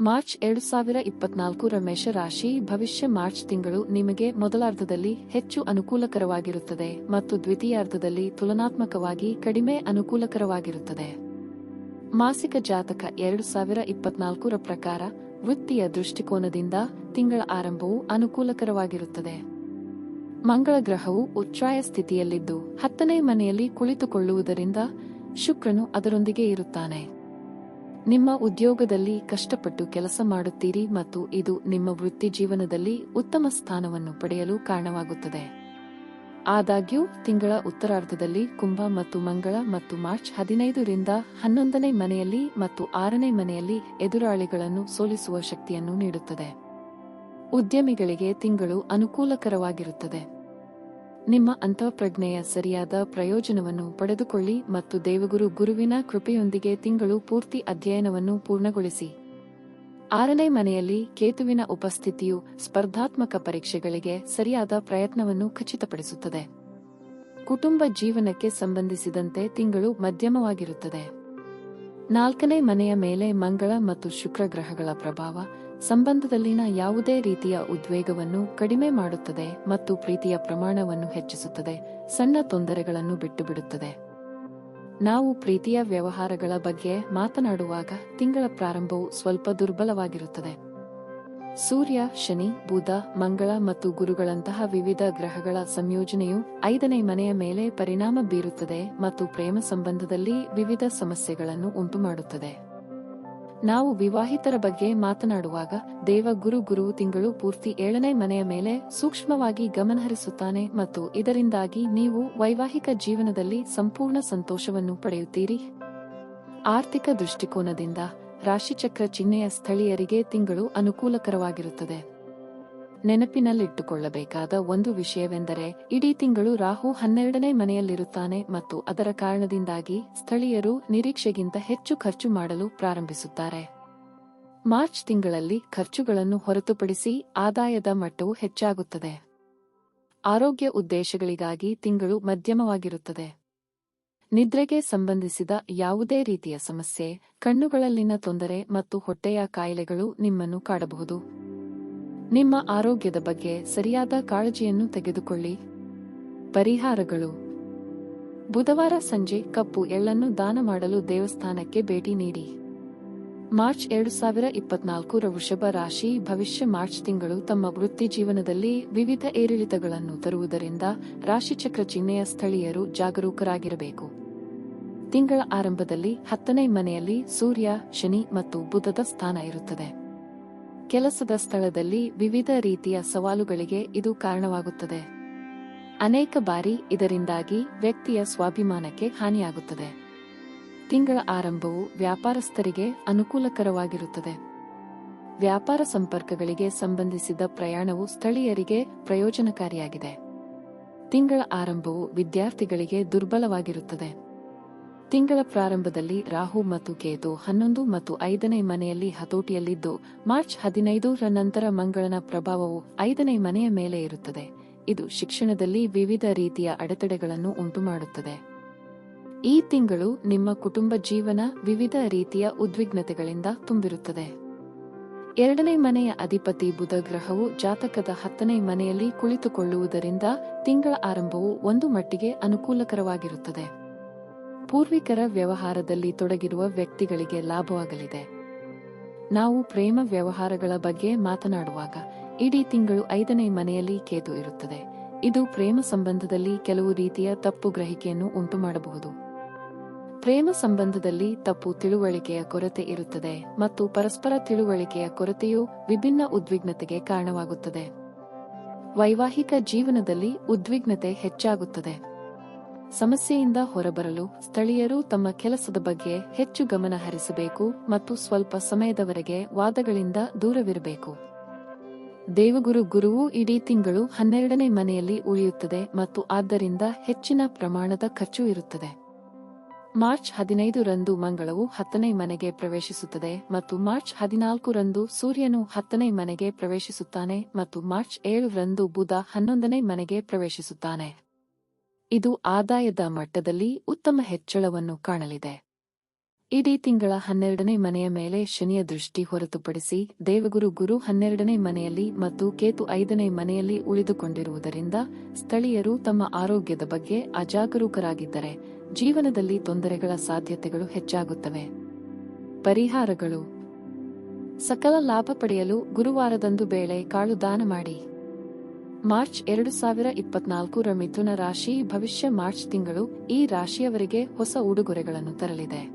March ಎರಡು ಸಾವಿರ ಇಪ್ಪತ್ನಾಲ್ಕು ರಮೇಶ ರಾಶಿ, ಭವಿಷ್ಯ ಮಾರ್ಚ್ ತಿಂಗಳು ನಿಮಗೆ ಮೊದಲಾರ್ಧದಲ್ಲಿ ಹೆಚ್ಚು ಅನುಕೂಲಕರವಾಗಿರುತ್ತದೆ ಮತ್ತು ದ್ವಿತೀಯಾರ್ಧದಲ್ಲಿ ತುಲನಾತ್ಮಕವಾಗಿ ಕಡಿಮೆ ಅನುಕೂಲಕರವಾಗಿರುತ್ತದೆ. ಮಾಸಿಕ ಜಾತಕ ಎರಡು ಸಾವಿರ ಇಪ್ಪತ್ನಾಲ್ಕರ ಪ್ರಕಾರ ವೃತ್ತಿಯ ದೃಷ್ಟಿಕೋನದಿಂದ ತಿಂಗಳ ಆರಂಭವು ಅನುಕೂಲಕರವಾಗಿರುತ್ತದೆ. ಮಂಗಳ ಗ್ರಹವು ಉಚ್ಛ್ರಾಯ ಸ್ಥಿತಿಯಲ್ಲಿದ್ದು ಹತ್ತನೇ ಮನೆಯಲ್ಲಿ ಕುಳಿತುಕೊಳ್ಳುವುದರಿಂದ ಶುಕ್ರನು ಅದರೊಂದಿಗೆ ಇರುತ್ತಾನೆ. ನಿಮ್ಮ ಉದ್ಯೋಗದಲ್ಲಿ ಕಷ್ಟಪಟ್ಟು ಕೆಲಸ ಮಾಡುತ್ತೀರಿ ಮತ್ತು ಇದು ನಿಮ್ಮ ವೃತ್ತಿ ಜೀವನದಲ್ಲಿ ಉತ್ತಮ ಸ್ಥಾನವನ್ನು ಪಡೆಯಲು ಕಾರಣವಾಗುತ್ತದೆ. ಆದಾಗ್ಯೂ, ತಿಂಗಳ ಉತ್ತರಾರ್ಧದಲ್ಲಿ ಕುಂಭ ಮತ್ತು ಮಂಗಳ ಮತ್ತು ಮಾರ್ಚ್ ಹದಿನೈದರಿಂದ ಹನ್ನೊಂದನೇ ಮನೆಯಲ್ಲಿ ಮತ್ತು ಆರನೇ ಮನೆಯಲ್ಲಿ ಎದುರಾಳಿಗಳನ್ನು ಸೋಲಿಸುವ ಶಕ್ತಿಯನ್ನು ನೀಡುತ್ತದೆ. ಉದ್ಯಮಿಗಳಿಗೆ ತಿಂಗಳು ಅನುಕೂಲಕರವಾಗಿರುತ್ತದೆ. ನಿಮ್ಮ ಅಂತಃಪ್ರಜ್ಞೆಯ ಸರಿಯಾದ ಪ್ರಯೋಜನವನ್ನು ಪಡೆದುಕೊಳ್ಳಿ ಮತ್ತು ದೇವಗುರು ಗುರುವಿನ ಕೃಪೆಯೊಂದಿಗೆ ತಿಂಗಳು ಪೂರ್ತಿ ಅಧ್ಯಯನವನ್ನು ಪೂರ್ಣಗೊಳಿಸಿ. ಆರನೇ ಮನೆಯಲ್ಲಿ ಕೇತುವಿನ ಉಪಸ್ಥಿತಿಯು ಸ್ಪರ್ಧಾತ್ಮಕ ಪರೀಕ್ಷೆಗಳಿಗೆ ಸರಿಯಾದ ಪ್ರಯತ್ನವನ್ನು ಖಚಿತಪಡಿಸುತ್ತದೆ. ಕುಟುಂಬ ಜೀವನಕ್ಕೆ ಸಂಬಂಧಿಸಿದಂತೆ ತಿಂಗಳು ಮಧ್ಯಮವಾಗಿರುತ್ತದೆ. ನಾಲ್ಕನೇ ಮನೆಯ ಮೇಲೆ ಮಂಗಳ ಮತ್ತು ಶುಕ್ರ ಗ್ರಹಗಳ ಪ್ರಭಾವ ಸಂಬಂಧದಲ್ಲಿನ ಯಾವುದೇ ರೀತಿಯ ಉದ್ವೇಗವನ್ನು ಕಡಿಮೆ ಮಾಡುತ್ತದೆ ಮತ್ತು ಪ್ರೀತಿಯ ಪ್ರಮಾಣವನ್ನು ಹೆಚ್ಚಿಸುತ್ತದೆ, ಸಣ್ಣ ತೊಂದರೆಗಳನ್ನು ಬಿಟ್ಟುಬಿಡುತ್ತದೆ. ನಾವು ಪ್ರೀತಿಯ ವ್ಯವಹಾರಗಳ ಬಗ್ಗೆ ಮಾತನಾಡುವಾಗ ತಿಂಗಳ ಪ್ರಾರಂಭವು ಸ್ವಲ್ಪ ದುರ್ಬಲವಾಗಿರುತ್ತದೆ. ಸೂರ್ಯ, ಶನಿ, ಬುಧ, ಮಂಗಳ ಮತ್ತು ಗುರುಗಳಂತಹ ವಿವಿಧ ಗ್ರಹಗಳ ಸಂಯೋಜನೆಯು ಐದನೇ ಮನೆಯ ಮೇಲೆ ಪರಿಣಾಮ ಬೀರುತ್ತದೆ ಮತ್ತು ಪ್ರೇಮ ಸಂಬಂಧದಲ್ಲಿ ವಿವಿಧ ಸಮಸ್ಯೆಗಳನ್ನು ಉಂಟುಮಾಡುತ್ತದೆ. ನಾವು ವಿವಾಹಿತರ ಬಗ್ಗೆ ಮಾತನಾಡುವಾಗ ದೇವ ಗುರು ಗುರು ತಿಂಗಳು ಪೂರ್ತಿ ಏಳನೇ ಮನೆಯ ಮೇಲೆ ಸೂಕ್ಷ್ಮವಾಗಿ ಗಮನಹರಿಸುತ್ತಾನೆ ಮತ್ತು ಇದರಿಂದಾಗಿ ನೀವು ವೈವಾಹಿಕ ಜೀವನದಲ್ಲಿ ಸಂಪೂರ್ಣ ಸಂತೋಷವನ್ನು ಪಡೆಯುತ್ತೀರಿ. ಆರ್ಥಿಕ ದೃಷ್ಟಿಕೋನದಿಂದ ರಾಶಿಚಕ್ರ ಚಿಹ್ನೆಯ ಸ್ಥಳೀಯರಿಗೆ ತಿಂಗಳು ಅನುಕೂಲಕರವಾಗಿರುತ್ತದೆ. ನೆನಪಿನಲ್ಲಿಟ್ಟುಕೊಳ್ಳಬೇಕಾದ ಒಂದು ವಿಷಯವೆಂದರೆ, ಇಡೀ ತಿಂಗಳು ರಾಹು ಹನ್ನೆರಡನೇ ಮನೆಯಲ್ಲಿರುತ್ತಾನೆ ಮತ್ತು ಅದರ ಕಾರಣದಿಂದಾಗಿ ಸ್ಥಳೀಯರು ನಿರೀಕ್ಷೆಗಿಂತ ಹೆಚ್ಚು ಖರ್ಚು ಮಾಡಲು ಪ್ರಾರಂಭಿಸುತ್ತಾರೆ. ಮಾರ್ಚ್ ತಿಂಗಳಲ್ಲಿ ಖರ್ಚುಗಳನ್ನು ಹೊರತುಪಡಿಸಿ ಆದಾಯದ ಮಟ್ಟವು ಹೆಚ್ಚಾಗುತ್ತದೆ. ಆರೋಗ್ಯ ಉದ್ದೇಶಗಳಿಗಾಗಿ ತಿಂಗಳು ಮಧ್ಯಮವಾಗಿರುತ್ತದೆ. ನಿದ್ರೆಗೆ ಸಂಬಂಧಿಸಿದ ಯಾವುದೇ ರೀತಿಯ ಸಮಸ್ಯೆ, ಕಣ್ಣುಗಳಲ್ಲಿನ ತೊಂದರೆ ಮತ್ತು ಹೊಟ್ಟೆಯ ಕಾಯಿಲೆಗಳು ನಿಮ್ಮನ್ನು ಕಾಡಬಹುದು. ನಿಮ್ಮ ಆರೋಗ್ಯದ ಬಗ್ಗೆ ಸರಿಯಾದ ಕಾಳಜಿಯನ್ನು ತೆಗೆದುಕೊಳ್ಳಿ. ಪರಿಹಾರಗಳು. ಬುಧವಾರ ಸಂಜೆ ಕಪ್ಪು ಎಳ್ಳನ್ನು ದಾನ ಮಾಡಲು ದೇವಸ್ಥಾನಕ್ಕೆ ಭೇಟಿ ನೀಡಿ. ಮಾರ್ಚ್ ಎರಡು ಸಾವಿರ ಇಪ್ಪತ್ನಾಲ್ಕರ ವೃಷಭ ರಾಶಿ, ಭವಿಷ್ಯ ಮಾರ್ಚ್ ತಿಂಗಳು ತಮ್ಮ ವೃತ್ತಿ ಜೀವನದಲ್ಲಿ ವಿವಿಧ ಏರಿಳಿತಗಳನ್ನು ತರುವುದರಿಂದ ರಾಶಿಚಕ್ರ ಚಿಹ್ನೆಯ ಸ್ಥಳೀಯರು ಜಾಗರೂಕರಾಗಿರಬೇಕು. ತಿಂಗಳ ಆರಂಭದಲ್ಲಿ ಹತ್ತನೇ ಮನೆಯಲ್ಲಿ ಸೂರ್ಯ, ಶನಿ ಮತ್ತು ಬುಧದ ಸ್ಥಾನ ಇರುತ್ತದೆ. ಕೆಲಸದ ಸ್ಥಳದಲ್ಲಿ ವಿವಿಧ ರೀತಿಯ ಸವಾಲುಗಳಿಗೆ ಇದು ಕಾರಣವಾಗುತ್ತದೆ. ಅನೇಕ ಬಾರಿ ಇದರಿಂದಾಗಿ ವ್ಯಕ್ತಿಯ ಸ್ವಾಭಿಮಾನಕ್ಕೆ ಹಾನಿಯಾಗುತ್ತದೆ. ತಿಂಗಳ ಆರಂಭವು ವ್ಯಾಪಾರಸ್ಥರಿಗೆ ಅನುಕೂಲಕರವಾಗಿರುತ್ತದೆ. ವ್ಯಾಪಾರ ಸಂಪರ್ಕಗಳಿಗೆ ಸಂಬಂಧಿಸಿದ ಪ್ರಯಾಣವು ಸ್ಥಳೀಯರಿಗೆ ಪ್ರಯೋಜನಕಾರಿಯಾಗಿದೆ. ತಿಂಗಳ ಆರಂಭವು ವಿದ್ಯಾರ್ಥಿಗಳಿಗೆ ದುರ್ಬಲವಾಗಿರುತ್ತದೆ. ತಿಂಗಳ ಪ್ರಾರಂಭದಲ್ಲಿ ರಾಹು ಮತ್ತು ಕೇತು ಹನ್ನೊಂದು ಮತ್ತು ಐದನೇ ಮನೆಯಲ್ಲಿ ಹತೋಟಿಯಲ್ಲಿದ್ದು, ಮಾರ್ಚ್ ಹದಿನೈದರ ನಂತರ ಮಂಗಳನ ಪ್ರಭಾವವು ಐದನೇ ಮನೆಯ ಮೇಲೆ ಇರುತ್ತದೆ. ಇದು ಶಿಕ್ಷಣದಲ್ಲಿ ವಿವಿಧ ರೀತಿಯ ಅಡೆತಡೆಗಳನ್ನು ಉಂಟುಮಾಡುತ್ತದೆ. ಈ ತಿಂಗಳು ನಿಮ್ಮ ಕುಟುಂಬ ಜೀವನ ವಿವಿಧ ರೀತಿಯ ಉದ್ವಿಗ್ನತೆಗಳಿಂದ ತುಂಬಿರುತ್ತದೆ. ಎರಡನೇ ಮನೆಯ ಅಧಿಪತಿ ಬುಧ ಗ್ರಹವು ಜಾತಕದ ಹತ್ತನೇ ಮನೆಯಲ್ಲಿ ಕುಳಿತುಕೊಳ್ಳುವುದರಿಂದ ತಿಂಗಳ ಆರಂಭವು ಒಂದು ಮಟ್ಟಿಗೆ ಅನುಕೂಲಕರವಾಗಿರುತ್ತದೆ. ಪೂರ್ವಿಕರ ವ್ಯವಹಾರದಲ್ಲಿ ತೊಡಗಿರುವ ವ್ಯಕ್ತಿಗಳಿಗೆ ಲಾಭವಾಗಲಿದೆ. ನಾವು ಪ್ರೇಮ ವ್ಯವಹಾರಗಳ ಬಗ್ಗೆ ಮಾತನಾಡುವಾಗ ಇಡೀ ತಿಂಗಳು ಐದನೇ ಮನೆಯಲ್ಲಿ ಕೇತು ಇರುತ್ತದೆ. ಇದು ಪ್ರೇಮ ಸಂಬಂಧದಲ್ಲಿ ಕೆಲವು ರೀತಿಯ ತಪ್ಪು ಗ್ರಹಿಕೆಯನ್ನು ಉಂಟುಮಾಡಬಹುದು. ಪ್ರೇಮ ಸಂಬಂಧದಲ್ಲಿ ತಪ್ಪು ತಿಳುವಳಿಕೆಯ ಕೊರತೆ ಇರುತ್ತದೆ ಮತ್ತು ಪರಸ್ಪರ ತಿಳುವಳಿಕೆಯ ಕೊರತೆಯು ವಿಭಿನ್ನ ಉದ್ವಿಗ್ನತೆಗೆ ಕಾರಣವಾಗುತ್ತದೆ. ವೈವಾಹಿಕ ಜೀವನದಲ್ಲಿ ಉದ್ವಿಗ್ನತೆ ಹೆಚ್ಚಾಗುತ್ತದೆ. ಸಮಸ್ಯೆಯಿಂದ ಹೊರಬರಲು ಸ್ಥಳೀಯರು ತಮ್ಮ ಕೆಲಸದ ಬಗ್ಗೆ ಹೆಚ್ಚು ಗಮನ ಹರಿಸಬೇಕು ಮತ್ತು ಸ್ವಲ್ಪ ಸಮಯದವರೆಗೆ ವಾದಗಳಿಂದ ದೂರವಿರಬೇಕು. ದೇವಗುರು ಗುರುವು ಇಡೀ ತಿಂಗಳು ಹನ್ನೆರಡನೇ ಮನೆಯಲ್ಲಿ ಉಳಿಯುತ್ತದೆ ಮತ್ತು ಆದ್ದರಿಂದ ಹೆಚ್ಚಿನ ಪ್ರಮಾಣದ ಖರ್ಚು ಇರುತ್ತದೆ. ಮಾರ್ಚ್ ಹದಿನೈದು ರಂದು ಮಂಗಳವು ಹತ್ತನೇ ಮನೆಗೆ ಪ್ರವೇಶಿಸುತ್ತದೆ ಮತ್ತು ಮಾರ್ಚ್ ಹದಿನಾಲ್ಕು ರಂದು ಸೂರ್ಯನು ಹತ್ತನೇ ಮನೆಗೆ ಪ್ರವೇಶಿಸುತ್ತಾನೆ ಮತ್ತು ಮಾರ್ಚ್ ಏಳು ರಂದು ಬುಧ ಹನ್ನೊಂದನೇ ಮನೆಗೆ ಪ್ರವೇಶಿಸುತ್ತಾನೆ. ಇದು ಆದಾಯದ ಮಟ್ಟದಲ್ಲಿ ಉತ್ತಮ ಹೆಚ್ಚಳವನ್ನು ಕಾಣಲಿದೆ. ಇಡೀ ತಿಂಗಳ ಹನ್ನೆರಡನೇ ಮನೆಯ ಮೇಲೆ ಶನಿಯ ದೃಷ್ಟಿ ಹೊರತುಪಡಿಸಿ ದೇವಗುರು ಗುರು ಹನ್ನೆರಡನೇ ಮನೆಯಲ್ಲಿ ಮತ್ತು ಕೇತು ಐದನೇ ಮನೆಯಲ್ಲಿ ಉಳಿದುಕೊಂಡಿರುವುದರಿಂದ ಸ್ಥಳೀಯರು ತಮ್ಮ ಆರೋಗ್ಯದ ಬಗ್ಗೆ ಅಜಾಗರೂಕರಾಗಿದ್ದರೆ ಜೀವನದಲ್ಲಿ ತೊಂದರೆಗಳ ಸಾಧ್ಯತೆಗಳು ಹೆಚ್ಚಾಗುತ್ತವೆ. ಪರಿಹಾರಗಳು. ಸಕಲ ಲಾಭ ಪಡೆಯಲು ಗುರುವಾರದಂದು ಬೇಳೆ ಕಾಳು ದಾನ ಮಾಡಿ. ಮಾರ್ಚ್ ಎರಡು ಸಾವಿರ ಇಪ್ಪತ್ನಾಲ್ಕರ ಮಿಥುನ ರಾಶಿ ಭವಿಷ್ಯ ಮಾರ್ಚ್ ತಿಂಗಳು ಈ ರಾಶಿಯವರಿಗೆ ಹೊಸ ಉಡುಗೊರೆಗಳನ್ನು ತರಲಿದೆ.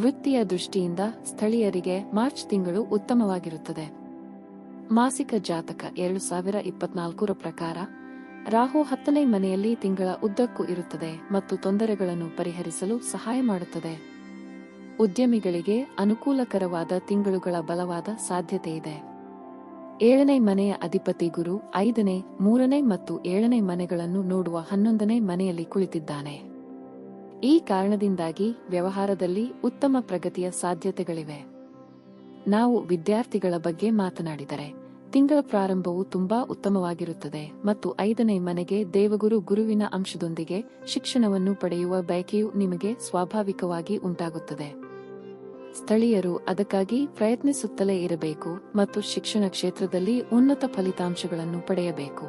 ವೃತ್ತಿಯ ದೃಷ್ಟಿಯಿಂದ ಸ್ಥಳೀಯರಿಗೆ ಮಾರ್ಚ್ ತಿಂಗಳು ಉತ್ತಮವಾಗಿರುತ್ತದೆ. ಮಾಸಿಕ ಜಾತಕ ಎರಡು ಸಾವಿರ ಇಪ್ಪತ್ನಾಲ್ಕರ ಪ್ರಕಾರ, ರಾಹು ಹತ್ತನೇ ಮನೆಯಲ್ಲಿ ತಿಂಗಳ ಉದ್ದಕ್ಕೂ ಇರುತ್ತದೆ ಮತ್ತು ತೊಂದರೆಗಳನ್ನು ಪರಿಹರಿಸಲು ಸಹಾಯ ಮಾಡುತ್ತದೆ. ಉದ್ಯಮಿಗಳಿಗೆ ಅನುಕೂಲಕರವಾದ ತಿಂಗಳುಗಳ ಬಲವಾದ ಸಾಧ್ಯತೆಯಿದೆ ಏಳನೇ ಮನೆಯ ಅಧಿಪತಿ ಗುರು ಐದನೇ, ಮೂರನೇ ಮತ್ತು ಏಳನೇ ಮನೆಗಳನ್ನು ನೋಡುವ ಹನ್ನೊಂದನೇ ಮನೆಯಲ್ಲಿ ಕುಳಿತಿದ್ದಾನೆ. ಈ ಕಾರಣದಿಂದಾಗಿ ವ್ಯವಹಾರದಲ್ಲಿ ಉತ್ತಮ ಪ್ರಗತಿಯ ಸಾಧ್ಯತೆಗಳಿವೆ. ನಾವು ವಿದ್ಯಾರ್ಥಿಗಳ ಬಗ್ಗೆ ಮಾತನಾಡಿದರೆ, ತಿಂಗಳ ಪ್ರಾರಂಭವು ತುಂಬಾ ಉತ್ತಮವಾಗಿರುತ್ತದೆ ಮತ್ತು ಐದನೇ ಮನೆಗೆ ದೇವಗುರು ಗುರುವಿನ ಅಂಶದೊಂದಿಗೆ ಶಿಕ್ಷಣವನ್ನು ಪಡೆಯುವ ಬಯಕೆಯು ನಿಮಗೆ ಸ್ವಾಭಾವಿಕವಾಗಿ ಉಂಟಾಗುತ್ತದೆ. ಸ್ಥಳೀಯರು ಅದಕ್ಕಾಗಿ ಪ್ರಯತ್ನಿಸುತ್ತಲೇ ಇರಬೇಕು ಮತ್ತು ಶಿಕ್ಷಣ ಕ್ಷೇತ್ರದಲ್ಲಿ ಉನ್ನತ ಫಲಿತಾಂಶಗಳನ್ನು ಪಡೆಯಬೇಕು.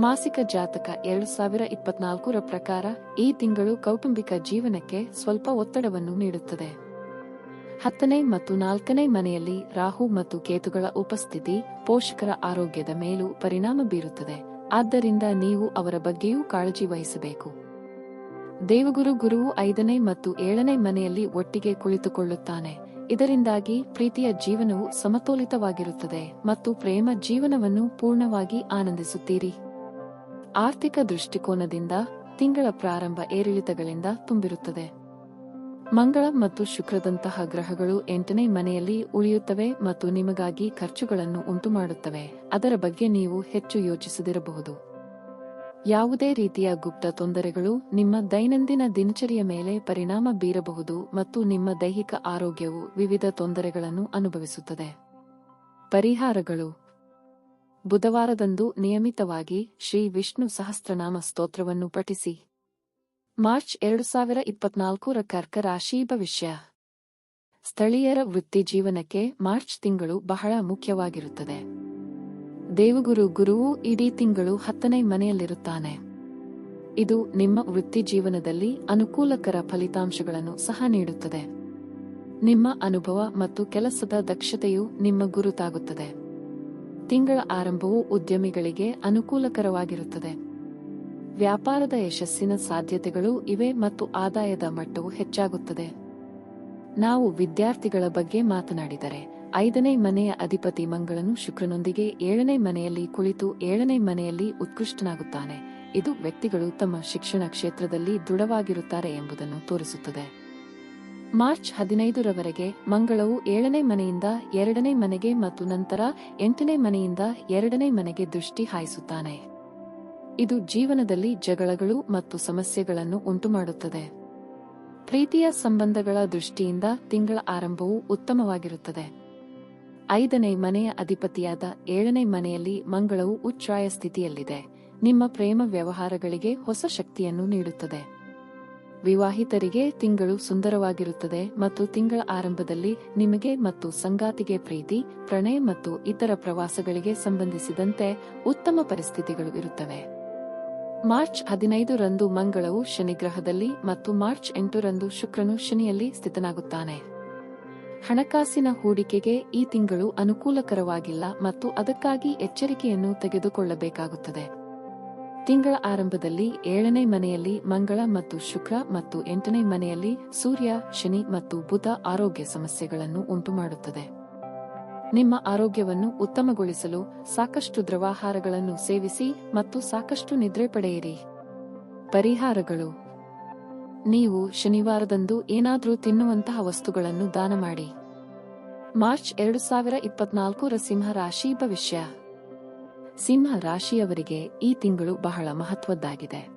ಮಾಸಿಕ ಜಾತಕ ಎರಡು ಸಾವಿರ ಇಪ್ಪತ್ನಾಲ್ಕರ ಪ್ರಕಾರ ಈ ತಿಂಗಳು ಕೌಟುಂಬಿಕ ಜೀವನಕ್ಕೆ ಸ್ವಲ್ಪ ಒತ್ತಡವನ್ನು ನೀಡುತ್ತದೆ. ಹತ್ತನೇ ಮತ್ತು ನಾಲ್ಕನೇ ಮನೆಯಲ್ಲಿ ರಾಹು ಮತ್ತು ಕೇತುಗಳ ಉಪಸ್ಥಿತಿ ಪೋಷಕರ ಆರೋಗ್ಯದ ಮೇಲೂ ಪರಿಣಾಮ ಬೀರುತ್ತದೆ. ಆದ್ದರಿಂದ ನೀವು ಅವರ ಬಗ್ಗೆಯೂ ಕಾಳಜಿ ವಹಿಸಬೇಕು. ದೇವಗುರು ಗುರುವು ಐದನೇ ಮತ್ತು ಏಳನೇ ಮನೆಯಲ್ಲಿ ಒಟ್ಟಿಗೆ ಕುಳಿತುಕೊಳ್ಳುತ್ತಾನೆ. ಇದರಿಂದಾಗಿ ಪ್ರೀತಿಯ ಜೀವನವು ಸಮತೋಲಿತವಾಗಿರುತ್ತದೆ ಮತ್ತು ಪ್ರೇಮ ಜೀವನವನ್ನು ಪೂರ್ಣವಾಗಿ ಆನಂದಿಸುತ್ತೀರಿ. ಆರ್ಥಿಕ ದೃಷ್ಟಿಕೋನದಿಂದ ತಿಂಗಳ ಪ್ರಾರಂಭ ಏರಿಳಿತಗಳಿಂದ ತುಂಬಿರುತ್ತದೆ. ಮಂಗಳ ಮತ್ತು ಶುಕ್ರದಂತಹ ಗ್ರಹಗಳು ಎಂಟನೇ ಮನೆಯಲ್ಲಿ ಉಳಿಯುತ್ತವೆ ಮತ್ತು ನಿಮಗಾಗಿ ಖರ್ಚುಗಳನ್ನು ಉಂಟುಮಾಡುತ್ತವೆ. ಅದರ ಬಗ್ಗೆ ನೀವು ಹೆಚ್ಚು ಯೋಚಿಸದಿರಬಹುದು. ಯಾವುದೇ ರೀತಿಯ ಗುಪ್ತ ತೊಂದರೆಗಳು ನಿಮ್ಮ ದೈನಂದಿನ ದಿನಚರಿಯ ಮೇಲೆ ಪರಿಣಾಮ ಬೀರಬಹುದು ಮತ್ತು ನಿಮ್ಮ ದೈಹಿಕ ಆರೋಗ್ಯವು ವಿವಿಧ ತೊಂದರೆಗಳನ್ನು ಅನುಭವಿಸುತ್ತದೆ. ಪರಿಹಾರಗಳು. ಬುಧವಾರದಂದು ನಿಯಮಿತವಾಗಿ ಶ್ರೀ ವಿಷ್ಣು ಸಹಸ್ರನಾಮ ಸ್ತೋತ್ರವನ್ನು ಪಠಿಸಿ. ಮಾರ್ಚ್ ಎರಡು ಸಾವಿರ ಇಪ್ಪತ್ನಾಲ್ಕರ ಕರ್ಕ ರಾಶಿ ಭವಿಷ್ಯ ಸ್ಥಳೀಯರ ವೃತ್ತಿ ಜೀವನಕ್ಕೆ ಮಾರ್ಚ್ ತಿಂಗಳು ಬಹಳ ಮುಖ್ಯವಾಗಿರುತ್ತದೆ. ದೇವಗುರು ಗುರುವು ಇಡೀ ತಿಂಗಳು ಹತ್ತನೇ ಮನೆಯಲ್ಲಿರುತ್ತಾನೆ. ಇದು ನಿಮ್ಮ ವೃತ್ತಿ ಜೀವನದಲ್ಲಿ ಅನುಕೂಲಕರ ಫಲಿತಾಂಶಗಳನ್ನು ಸಹ ನೀಡುತ್ತದೆ. ನಿಮ್ಮ ಅನುಭವ ಮತ್ತು ಕೆಲಸದ ದಕ್ಷತೆಯು ನಿಮ್ಮ ಗುರುತಾಗುತ್ತದೆ. ತಿಂಗಳ ಆರಂಭವು ಉದ್ಯಮಿಗಳಿಗೆ ಅನುಕೂಲಕರವಾಗಿರುತ್ತದೆ. ವ್ಯಾಪಾರದ ಯಶಸ್ಸಿನ ಸಾಧ್ಯತೆಗಳು ಇವೆ ಮತ್ತು ಆದಾಯದ ಮಟ್ಟವು ಹೆಚ್ಚಾಗುತ್ತದೆ. ನಾವು ವಿದ್ಯಾರ್ಥಿಗಳ ಬಗ್ಗೆ ಮಾತನಾಡಿದರೆ ಐದನೇ ಮನೆಯ ಅಧಿಪತಿ ಮಂಗಳನು ಶುಕ್ರನೊಂದಿಗೆ ಏಳನೇ ಮನೆಯಲ್ಲಿ ಕುಳಿತು ಏಳನೇ ಮನೆಯಲ್ಲಿ ಉತ್ಕೃಷ್ಟನಾಗುತ್ತಾನೆ. ಇದು ವ್ಯಕ್ತಿಗಳು ತಮ್ಮ ಶಿಕ್ಷಣ ಕ್ಷೇತ್ರದಲ್ಲಿ ದೃಢವಾಗಿರುತ್ತಾರೆ ಎಂಬುದನ್ನು ತೋರಿಸುತ್ತದೆ. ಮಾರ್ಚ್ ಹದಿನೈದರವರೆಗೆ ಮಂಗಳವು ಏಳನೇ ಮನೆಯಿಂದ ಎರಡನೇ ಮನೆಗೆ ಮತ್ತು ನಂತರ ಎಂಟನೇ ಮನೆಯಿಂದ ಎರಡನೇ ಮನೆಗೆ ದೃಷ್ಟಿ ಹಾಯಿಸುತ್ತಾನೆ. ಇದು ಜೀವನದಲ್ಲಿ ಜಗಳಗಳು ಮತ್ತು ಸಮಸ್ಯೆಗಳನ್ನು ಉಂಟುಮಾಡುತ್ತದೆ. ಪ್ರೀತಿಯ ಸಂಬಂಧಗಳ ದೃಷ್ಟಿಯಿಂದ ತಿಂಗಳ ಆರಂಭವು ಉತ್ತಮವಾಗಿರುತ್ತದೆ. ಐದನೇ ಮನೆಯ ಅಧಿಪತಿಯಾದ ಏಳನೇ ಮನೆಯಲ್ಲಿ ಮಂಗಳವು ಉಚ್ಛ್ರಾಯ ಸ್ಥಿತಿಯಲ್ಲಿದೆ. ನಿಮ್ಮ ಪ್ರೇಮ ವ್ಯವಹಾರಗಳಿಗೆ ಹೊಸ ಶಕ್ತಿಯನ್ನು ನೀಡುತ್ತದೆ. ವಿವಾಹಿತರಿಗೆ ತಿಂಗಳು ಸುಂದರವಾಗಿರುತ್ತದೆ ಮತ್ತು ತಿಂಗಳ ಆರಂಭದಲ್ಲಿ ನಿಮಗೆ ಮತ್ತು ಸಂಗಾತಿಗೆ ಪ್ರೀತಿ, ಪ್ರಣಯ ಮತ್ತು ಇತರ ಪ್ರವಾಸಗಳಿಗೆ ಸಂಬಂಧಿಸಿದಂತೆ ಉತ್ತಮ ಪರಿಸ್ಥಿತಿಗಳು ಇರುತ್ತವೆ. ಮಾರ್ಚ್ ಹದಿನೈದು ರಂದು ಮಂಗಳವು ಶನಿಗ್ರಹದಲ್ಲಿ ಮತ್ತು ಮಾರ್ಚ್ ಎಂಟರಂದು ಶುಕ್ರನು ಶನಿಯಲ್ಲಿ ಸ್ಥಿತನಾಗುತ್ತಾನೆ. ಹಣಕಾಸಿನ ಹೂಡಿಕೆಗೆ ಈ ತಿಂಗಳು ಅನುಕೂಲಕರವಾಗಿಲ್ಲ ಮತ್ತು ಅದಕ್ಕಾಗಿ ಎಚ್ಚರಿಕೆಯನ್ನು ತೆಗೆದುಕೊಳ್ಳಬೇಕಾಗುತ್ತದೆ. ತಿಂಗಳ ಆರಂಭದಲ್ಲಿ ಏಳನೇ ಮನೆಯಲ್ಲಿ ಮಂಗಳ ಮತ್ತು ಶುಕ್ರ ಮತ್ತು ಎಂಟನೇ ಮನೆಯಲ್ಲಿ ಸೂರ್ಯ, ಶನಿ ಮತ್ತು ಬುಧ ಆರೋಗ್ಯ ಸಮಸ್ಯೆಗಳನ್ನು ಉಂಟುಮಾಡುತ್ತದೆ. ನಿಮ್ಮ ಆರೋಗ್ಯವನ್ನು ಉತ್ತಮಗೊಳಿಸಲು ಸಾಕಷ್ಟು ದ್ರವಾಹಾರಗಳನ್ನು ಸೇವಿಸಿ ಮತ್ತು ಸಾಕಷ್ಟು ನಿದ್ರೆ ಪಡೆಯಿರಿ. ಪರಿಹಾರಗಳು. ನೀವು ಶನಿವಾರದಂದು ಏನಾದರೂ ತಿನ್ನುವಂತಹ ವಸ್ತುಗಳನ್ನು ದಾನ ಮಾಡಿ. ಮಾರ್ಚ್ ಎರಡು ಸಾವಿರ ಇಪ್ಪತ್ನಾಲ್ಕರ ಸಿಂಹ ರಾಶಿ ಭವಿಷ್ಯ. ಸಿಂಹ ರಾಶಿಯವರಿಗೆ ಈ ತಿಂಗಳು ಬಹಳ ಮಹತ್ವದ್ದಾಗಿದೆ.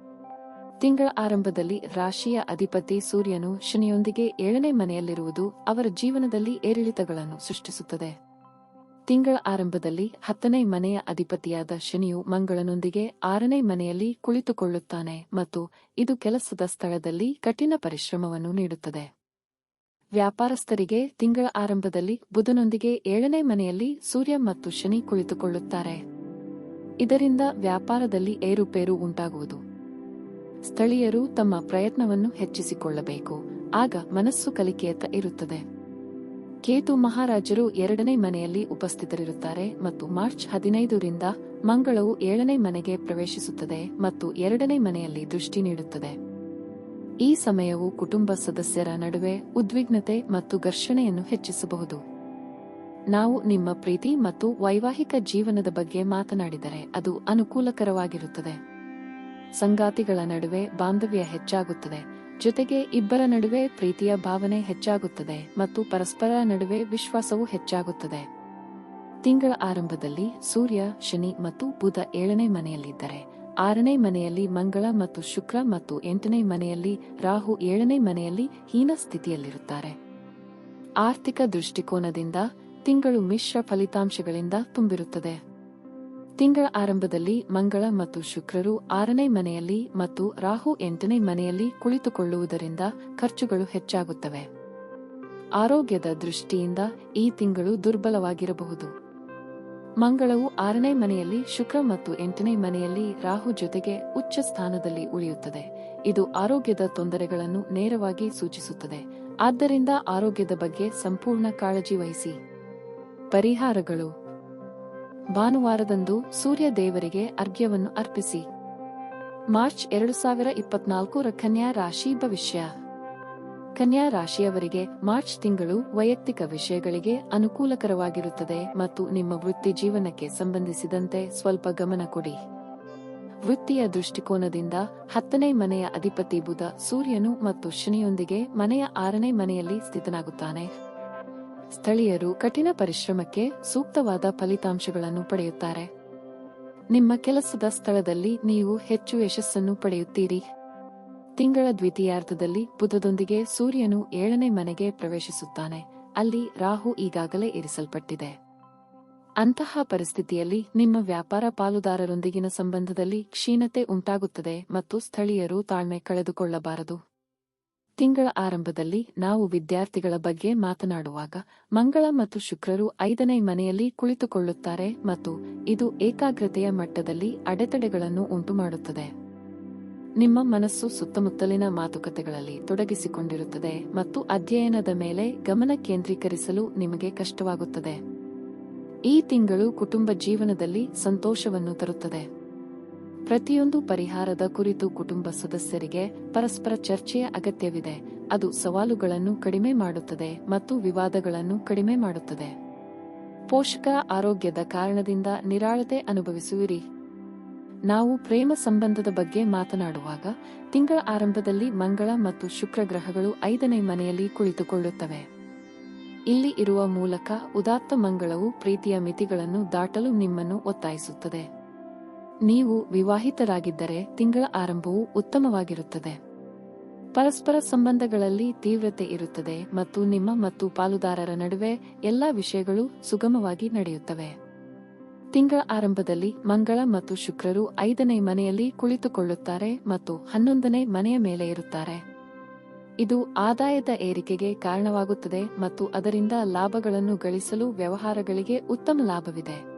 ತಿಂಗಳ ಆರಂಭದಲ್ಲಿ ರಾಶಿಯ ಅಧಿಪತಿ ಸೂರ್ಯನು ಶನಿಯೊಂದಿಗೆ ಏಳನೇ ಮನೆಯಲ್ಲಿರುವುದು ಅವರ ಜೀವನದಲ್ಲಿ ಏರಿಳಿತಗಳನ್ನು ಸೃಷ್ಟಿಸುತ್ತದೆ. ತಿಂಗಳ ಆರಂಭದಲ್ಲಿ ಹತ್ತನೇ ಮನೆಯ ಅಧಿಪತಿಯಾದ ಶನಿಯು ಮಂಗಳನೊಂದಿಗೆ ಆರನೇ ಮನೆಯಲ್ಲಿ ಕುಳಿತುಕೊಳ್ಳುತ್ತಾನೆ ಮತ್ತು ಇದು ಕೆಲಸದ ಸ್ಥಳದಲ್ಲಿ ಕಠಿಣ ಪರಿಶ್ರಮವನ್ನು ನೀಡುತ್ತದೆ. ವ್ಯಾಪಾರಸ್ಥರಿಗೆ ತಿಂಗಳ ಆರಂಭದಲ್ಲಿ ಬುಧನೊಂದಿಗೆ ಏಳನೇ ಮನೆಯಲ್ಲಿ ಸೂರ್ಯ ಮತ್ತು ಶನಿ ಕುಳಿತುಕೊಳ್ಳುತ್ತಾರೆ. ಇದರಿಂದ ವ್ಯಾಪಾರದಲ್ಲಿ ಏರುಪೇರು ಉಂಟಾಗುವುದು. ಸ್ಥಳೀಯರು ತಮ್ಮ ಪ್ರಯತ್ನವನ್ನು ಹೆಚ್ಚಿಸಿಕೊಳ್ಳಬೇಕು, ಆಗ ಮನಸ್ಸು ಕಲಿಕೆಯತ್ತ ಇರುತ್ತದೆ. ಕೇತು ಮಹಾರಾಜರು ಎರಡನೇ ಮನೆಯಲ್ಲಿ ಉಪಸ್ಥಿತರಿರುತ್ತಾರೆ ಮತ್ತು ಮಾರ್ಚ್ ಹದಿನೈದರಿಂದ ಮಂಗಳವು ಏಳನೇ ಮನೆಗೆ ಪ್ರವೇಶಿಸುತ್ತದೆ ಮತ್ತು ಎರಡನೇ ಮನೆಯಲ್ಲಿ ದೃಷ್ಟಿ ನೀಡುತ್ತದೆ. ಈ ಸಮಯವು ಕುಟುಂಬ ಸದಸ್ಯರ ನಡುವೆ ಉದ್ವಿಗ್ನತೆ ಮತ್ತು ಘರ್ಷಣೆಯನ್ನು ಹೆಚ್ಚಿಸಬಹುದು. ನಾವು ನಿಮ್ಮ ಪ್ರೀತಿ ಮತ್ತು ವೈವಾಹಿಕ ಜೀವನದ ಬಗ್ಗೆ ಮಾತನಾಡಿದರೆ ಅದು ಅನುಕೂಲಕರವಾಗಿರುತ್ತದೆ. ಸಂಗಾತಿಗಳ ನಡುವೆ ಬಾಂಧವ್ಯ ಹೆಚ್ಚಾಗುತ್ತದೆ. ಜೊತೆಗೆ ಇಬ್ಬರ ನಡುವೆ ಪ್ರೀತಿಯ ಭಾವನೆ ಹೆಚ್ಚಾಗುತ್ತದೆ ಮತ್ತು ಪರಸ್ಪರ ನಡುವೆ ವಿಶ್ವಾಸವು ಹೆಚ್ಚಾಗುತ್ತದೆ. ತಿಂಗಳ ಆರಂಭದಲ್ಲಿ ಸೂರ್ಯ, ಶನಿ ಮತ್ತು ಬುಧ ಏಳನೇ ಮನೆಯಲ್ಲಿದ್ದರೆ, ಆರನೇ ಮನೆಯಲ್ಲಿ ಮಂಗಳ ಮತ್ತು ಶುಕ್ರ ಮತ್ತು ಎಂಟನೇ ಮನೆಯಲ್ಲಿ ರಾಹು ಏಳನೇ ಮನೆಯಲ್ಲಿ ಹೀನ ಸ್ಥಿತಿಯಲ್ಲಿರುತ್ತಾರೆ. ಆರ್ಥಿಕ ದೃಷ್ಟಿಕೋನದಿಂದ ತಿಂಗಳು ಮಿಶ್ರ ಫಲಿತಾಂಶಗಳಿಂದ ತುಂಬಿರುತ್ತದೆ. ತಿಂಗಳ ಆರಂಭದಲ್ಲಿ ಮಂಗಳ ಮತ್ತು ಶುಕ್ರರು ಆರನೇ ಮನೆಯಲ್ಲಿ ಮತ್ತು ರಾಹು ಎಂಟನೇ ಮನೆಯಲ್ಲಿ ಕುಳಿತುಕೊಳ್ಳುವುದರಿಂದ ಖರ್ಚುಗಳು ಹೆಚ್ಚಾಗುತ್ತವೆ. ಆರೋಗ್ಯದ ದೃಷ್ಟಿಯಿಂದ ಈ ತಿಂಗಳು ದುರ್ಬಲವಾಗಿರಬಹುದು. ಮಂಗಳವು ಆರನೇ ಮನೆಯಲ್ಲಿ ಶುಕ್ರ ಮತ್ತು ಎಂಟನೇ ಮನೆಯಲ್ಲಿ ರಾಹು ಜೊತೆಗೆ ಉಚ್ಚ ಸ್ಥಾನದಲ್ಲಿ ಉಳಿಯುತ್ತದೆ. ಇದು ಆರೋಗ್ಯದ ತೊಂದರೆಗಳನ್ನು ನೇರವಾಗಿ ಸೂಚಿಸುತ್ತದೆ. ಆದ್ದರಿಂದ ಆರೋಗ್ಯದ ಬಗ್ಗೆ ಸಂಪೂರ್ಣ ಕಾಳಜಿ ವಹಿಸಿ. ಪರಿಹಾರಗಳು. ಭಾನುವಾರದಂದು ಸೂರ್ಯ ದೇವರಿಗೆ ಅರ್ಘ್ಯವನ್ನು ಅರ್ಪಿಸಿ. ಮಾರ್ಚ್ ಎರಡು ಸಾವಿರ ಇಪ್ಪತ್ನಾಲ್ಕರ ಕನ್ಯಾ ರಾಶಿ ಭವಿಷ್ಯ. ಕನ್ಯಾ ರಾಶಿಯವರಿಗೆ ಮಾರ್ಚ್ ತಿಂಗಳು ವೈಯಕ್ತಿಕ ವಿಷಯಗಳಿಗೆ ಅನುಕೂಲಕರವಾಗಿರುತ್ತದೆ ಮತ್ತು ನಿಮ್ಮ ವೃತ್ತಿ ಜೀವನಕ್ಕೆ ಸಂಬಂಧಿಸಿದಂತೆ ಸ್ವಲ್ಪ ಗಮನ ಕೊಡಿ. ವೃತ್ತಿಯ ದೃಷ್ಟಿಕೋನದಿಂದ ಹತ್ತನೇ ಮನೆಯ ಅಧಿಪತಿ ಬುಧ ಸೂರ್ಯನು ಮತ್ತು ಶನಿಯೊಂದಿಗೆ ಮನೆಯ ಆರನೇ ಮನೆಯಲ್ಲಿ ಸ್ಥಿತನಾಗುತ್ತಾನೆ. ಸ್ಥಳೀಯರು ಕಠಿಣ ಪರಿಶ್ರಮಕ್ಕೆ ಸೂಕ್ತವಾದ ಫಲಿತಾಂಶಗಳನ್ನು ಪಡೆಯುತ್ತಾರೆ. ನಿಮ್ಮ ಕೆಲಸದ ಸ್ಥಳದಲ್ಲಿ ನೀವು ಹೆಚ್ಚು ಯಶಸ್ಸನ್ನು ಪಡೆಯುತ್ತೀರಿ. ತಿಂಗಳ ದ್ವಿತೀಯಾರ್ಧದಲ್ಲಿ ಬುಧದೊಂದಿಗೆ ಸೂರ್ಯನು ಏಳನೇ ಮನೆಗೆ ಪ್ರವೇಶಿಸುತ್ತಾನೆ. ಅಲ್ಲಿ ರಾಹು ಈಗಾಗಲೇ ಇರಿಸಲ್ಪಟ್ಟಿದೆ. ಅಂತಹ ಪರಿಸ್ಥಿತಿಯಲ್ಲಿ ನಿಮ್ಮ ವ್ಯಾಪಾರ ಪಾಲುದಾರರೊಂದಿಗಿನ ಸಂಬಂಧದಲ್ಲಿ ಕ್ಷೀಣತೆ ಉಂಟಾಗುತ್ತದೆ ಮತ್ತು ಸ್ಥಳೀಯರು ತಾಳ್ಮೆ ಕಳೆದುಕೊಳ್ಳಬಾರದು. ತಿಂಗಳ ಆರಂಭದಲ್ಲಿ ನಾವು ವಿದ್ಯಾರ್ಥಿಗಳ ಬಗ್ಗೆ ಮಾತನಾಡುವಾಗ ಮಂಗಳ ಮತ್ತು ಶುಕ್ರರು ಐದನೇ ಮನೆಯಲ್ಲಿ ಕುಳಿತುಕೊಳ್ಳುತ್ತಾರೆ ಮತ್ತು ಇದು ಏಕಾಗ್ರತೆಯ ಮಟ್ಟದಲ್ಲಿ ಅಡೆತಡೆಗಳನ್ನು ಉಂಟುಮಾಡುತ್ತದೆ. ನಿಮ್ಮ ಮನಸ್ಸು ಸುತ್ತಮುತ್ತಲಿನ ಮಾತುಕತೆಗಳಲ್ಲಿ ತೊಡಗಿಸಿಕೊಂಡಿರುತ್ತದೆ ಮತ್ತು ಅಧ್ಯಯನದ ಮೇಲೆ ಗಮನ ಕೇಂದ್ರೀಕರಿಸಲು ನಿಮಗೆ ಕಷ್ಟವಾಗುತ್ತದೆ. ಈ ತಿಂಗಳು ಕುಟುಂಬ ಜೀವನದಲ್ಲಿ ಸಂತೋಷವನ್ನು ತರುತ್ತದೆ. ಪ್ರತಿಯೊಂದು ಪರಿಹಾರದ ಕುರಿತು ಕುಟುಂಬ ಸದಸ್ಯರಿಗೆ ಪರಸ್ಪರ ಚರ್ಚೆಯ ಅಗತ್ಯವಿದೆ. ಅದು ಸವಾಲುಗಳನ್ನು ಕಡಿಮೆ ಮಾಡುತ್ತದೆ ಮತ್ತು ವಿವಾದಗಳನ್ನು ಕಡಿಮೆ ಮಾಡುತ್ತದೆ. ಪೋಷಕ ಆರೋಗ್ಯದ ಕಾರಣದಿಂದ ನಿರಾಳತೆ ಅನುಭವಿಸುವಿರಿ. ನಾವು ಪ್ರೇಮ ಸಂಬಂಧದ ಬಗ್ಗೆ ಮಾತನಾಡುವಾಗ ತಿಂಗಳ ಆರಂಭದಲ್ಲಿ ಮಂಗಳ ಮತ್ತು ಶುಕ್ರ ಗ್ರಹಗಳು ಐದನೇ ಮನೆಯಲ್ಲಿ ಕುಳಿತುಕೊಳ್ಳುತ್ತವೆ. ಇಲ್ಲಿ ಇರುವ ಮೂಲಕ ಉದಾತ್ತ ಮಂಗಳವು ಪ್ರೀತಿಯ ಮಿತಿಗಳನ್ನು ದಾಟಲು ನಿಮ್ಮನ್ನು ಒತ್ತಾಯಿಸುತ್ತದೆ. ನೀವು ವಿವಾಹಿತರಾಗಿದ್ದರೆ ತಿಂಗಳ ಆರಂಭವು ಉತ್ತಮವಾಗಿರುತ್ತದೆ. ಪರಸ್ಪರ ಸಂಬಂಧಗಳಲ್ಲಿ ತೀವ್ರತೆ ಇರುತ್ತದೆ ಮತ್ತು ನಿಮ್ಮ ಮತ್ತು ಪಾಲುದಾರರ ನಡುವೆ ಎಲ್ಲಾ ವಿಷಯಗಳು ಸುಗಮವಾಗಿ ನಡೆಯುತ್ತವೆ. ತಿಂಗಳ ಆರಂಭದಲ್ಲಿ ಮಂಗಳ ಮತ್ತು ಶುಕ್ರರು ಐದನೇ ಮನೆಯಲ್ಲಿ ಕುಳಿತುಕೊಳ್ಳುತ್ತಾರೆ ಮತ್ತು ಹನ್ನೊಂದನೇ ಮನೆಯ ಮೇಲೆ ಇರುತ್ತಾರೆ. ಇದು ಆದಾಯದ ಏರಿಕೆಗೆ ಕಾರಣವಾಗುತ್ತದೆ ಮತ್ತು ಅದರಿಂದ ಲಾಭಗಳನ್ನು ಗಳಿಸಲು ವ್ಯವಹಾರಗಳಿಗೆ ಉತ್ತಮ ಲಾಭವಿದೆ.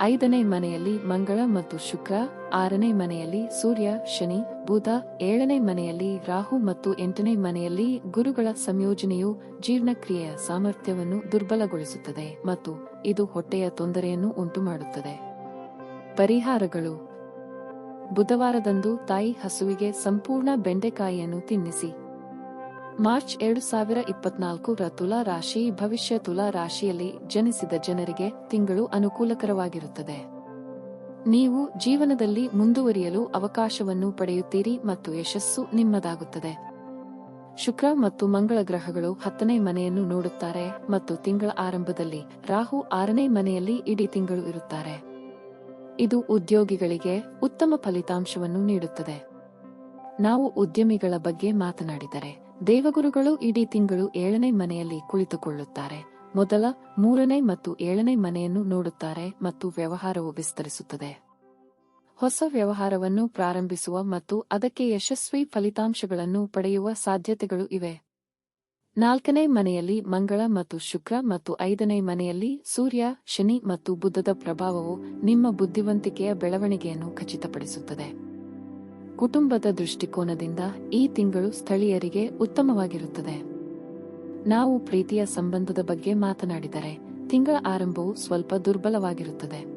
ಐದನೇ ಮನೆಯಲ್ಲಿ ಮಂಗಳ ಮತ್ತು ಶುಕ್ರ, ಆರನೇ ಮನೆಯಲ್ಲಿ ಸೂರ್ಯ, ಶನಿ, ಬುಧ, ಏಳನೇ ಮನೆಯಲ್ಲಿ ರಾಹು ಮತ್ತು ಎಂಟನೇ ಮನೆಯಲ್ಲಿ ಗುರುಗಳ ಸಂಯೋಜನೆಯು ಜೀರ್ಣಕ್ರಿಯೆಯ ಸಾಮರ್ಥ್ಯವನ್ನು ದುರ್ಬಲಗೊಳಿಸುತ್ತದೆ ಮತ್ತು ಇದು ಹೊಟ್ಟೆಯ ತೊಂದರೆಯನ್ನು ಉಂಟುಮಾಡುತ್ತದೆ. ಪರಿಹಾರಗಳು. ಬುಧವಾರದಂದು ತಾಯಿ ಹಸುವಿಗೆ ಸಂಪೂರ್ಣ ಬೆಂಡೆಕಾಯಿಯನ್ನು ತಿನ್ನಿಸಿ. ಮಾರ್ಚ್ ಎರಡು ಸಾವಿರ ಇಪ್ಪತ್ನಾಲ್ಕರ ತುಲಾ ರಾಶಿ ಭವಿಷ್ಯ ತುಲಾ ರಾಶಿಯಲ್ಲಿ ಜನಿಸಿದ ಜನರಿಗೆ ತಿಂಗಳು ಅನುಕೂಲಕರವಾಗಿರುತ್ತದೆ. ನೀವು ಜೀವನದಲ್ಲಿ ಮುಂದುವರಿಯಲು ಅವಕಾಶವನ್ನು ಪಡೆಯುತ್ತೀರಿ ಮತ್ತು ಯಶಸ್ಸು ನಿಮ್ಮದಾಗುತ್ತದೆ. ಶುಕ್ರ ಮತ್ತು ಮಂಗಳ ಗ್ರಹಗಳು ಹತ್ತನೇ ಮನೆಯನ್ನು ನೋಡುತ್ತಾರೆ ಮತ್ತು ತಿಂಗಳ ಆರಂಭದಲ್ಲಿ ರಾಹು ಆರನೇ ಮನೆಯಲ್ಲಿ ಇಡೀ ತಿಂಗಳು ಇರುತ್ತಾರೆ. ಇದು ಉದ್ಯೋಗಿಗಳಿಗೆ ಉತ್ತಮ ಫಲಿತಾಂಶವನ್ನು ನೀಡುತ್ತದೆ. ನಾವು ಉದ್ಯಮಿಗಳ ಬಗ್ಗೆ ಮಾತನಾಡಿದರೆ ದೇವಗುರುಗಳು ಇಡೀ ತಿಂಗಳು ಏಳನೇ ಮನೆಯಲ್ಲಿ ಕುಳಿತುಕೊಳ್ಳುತ್ತಾರೆ. ಮೊದಲ, ಮೂರನೇ ಮತ್ತು ಏಳನೇ ಮನೆಯನ್ನು ನೋಡುತ್ತಾರೆ ಮತ್ತು ವ್ಯವಹಾರವು ವಿಸ್ತರಿಸುತ್ತದೆ. ಹೊಸ ವ್ಯವಹಾರವನ್ನು ಪ್ರಾರಂಭಿಸುವ ಮತ್ತು ಅದಕ್ಕೆ ಯಶಸ್ವಿ ಫಲಿತಾಂಶಗಳನ್ನು ಪಡೆಯುವ ಸಾಧ್ಯತೆಗಳು ಇವೆ. ನಾಲ್ಕನೇ ಮನೆಯಲ್ಲಿ ಮಂಗಳ ಮತ್ತು ಶುಕ್ರ ಮತ್ತು ಐದನೇ ಮನೆಯಲ್ಲಿ ಸೂರ್ಯ, ಶನಿ ಮತ್ತು ಬುದ್ಧದ ಪ್ರಭಾವವು ನಿಮ್ಮ ಬುದ್ಧಿವಂತಿಕೆಯ ಬೆಳವಣಿಗೆಯನ್ನು ಖಚಿತಪಡಿಸುತ್ತದೆ. ಕುಟುಂಬದ ದೃಷ್ಟಿಕೋನದಿಂದ ಈ ತಿಂಗಳು ಸ್ಥಳೀಯರಿಗೆ ಉತ್ತಮವಾಗಿರುತ್ತದೆ. ನಾವು ಪ್ರೀತಿಯ ಸಂಬಂಧದ ಬಗ್ಗೆ ಮಾತನಾಡಿದರೆ, ತಿಂಗಳ ಆರಂಭವು ಸ್ವಲ್ಪ ದುರ್ಬಲವಾಗಿರುತ್ತದೆ.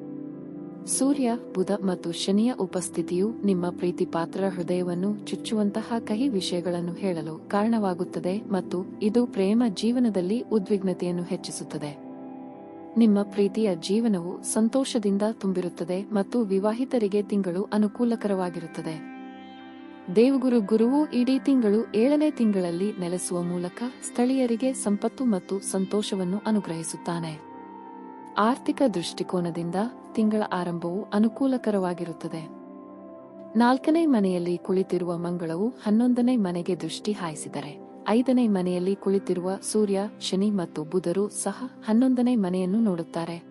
ಸೂರ್ಯ, ಬುಧ ಮತ್ತು ಶನಿಯ ಉಪಸ್ಥಿತಿಯು ನಿಮ್ಮ ಪ್ರೀತಿ ಪಾತ್ರ ಹೃದಯವನ್ನು ಚುಚ್ಚುವಂತಹ ಕಹಿ ವಿಷಯಗಳನ್ನು ಹೇಳಲು ಕಾರಣವಾಗುತ್ತದೆ ಮತ್ತು ಇದು ಪ್ರೇಮ ಜೀವನದಲ್ಲಿ ಉದ್ವಿಗ್ನತೆಯನ್ನು ಹೆಚ್ಚಿಸುತ್ತದೆ. ನಿಮ್ಮ ಪ್ರೀತಿಯ ಜೀವನವು ಸಂತೋಷದಿಂದ ತುಂಬಿರುತ್ತದೆ ಮತ್ತು ವಿವಾಹಿತರಿಗೆ ತಿಂಗಳು ಅನುಕೂಲಕರವಾಗಿರುತ್ತದೆ. ದೇವಗುರು ಗುರುವು ಇಡೀ ತಿಂಗಳು ಏಳನೇ ತಿಂಗಳಲ್ಲಿ ನೆಲೆಸುವ ಮೂಲಕ ಸ್ಥಳೀಯರಿಗೆ ಸಂಪತ್ತು ಮತ್ತು ಸಂತೋಷವನ್ನು ಅನುಗ್ರಹಿಸುತ್ತಾನೆ. ಆರ್ಥಿಕ ದೃಷ್ಟಿಕೋನದಿಂದ ತಿಂಗಳ ಆರಂಭವು ಅನುಕೂಲಕರವಾಗಿರುತ್ತದೆ. ನಾಲ್ಕನೇ ಮನೆಯಲ್ಲಿ ಕುಳಿತಿರುವ ಮಂಗಳವು ಹನ್ನೊಂದನೇ ಮನೆಗೆ ದೃಷ್ಟಿ ಹಾಯಿಸಿದರೆ, ಐದನೇ ಮನೆಯಲ್ಲಿ ಕುಳಿತಿರುವ ಸೂರ್ಯ, ಶನಿ ಮತ್ತು ಬುಧರು ಸಹ ಹನ್ನೊಂದನೇ ಮನೆಯನ್ನು ನೋಡುತ್ತಾರೆ.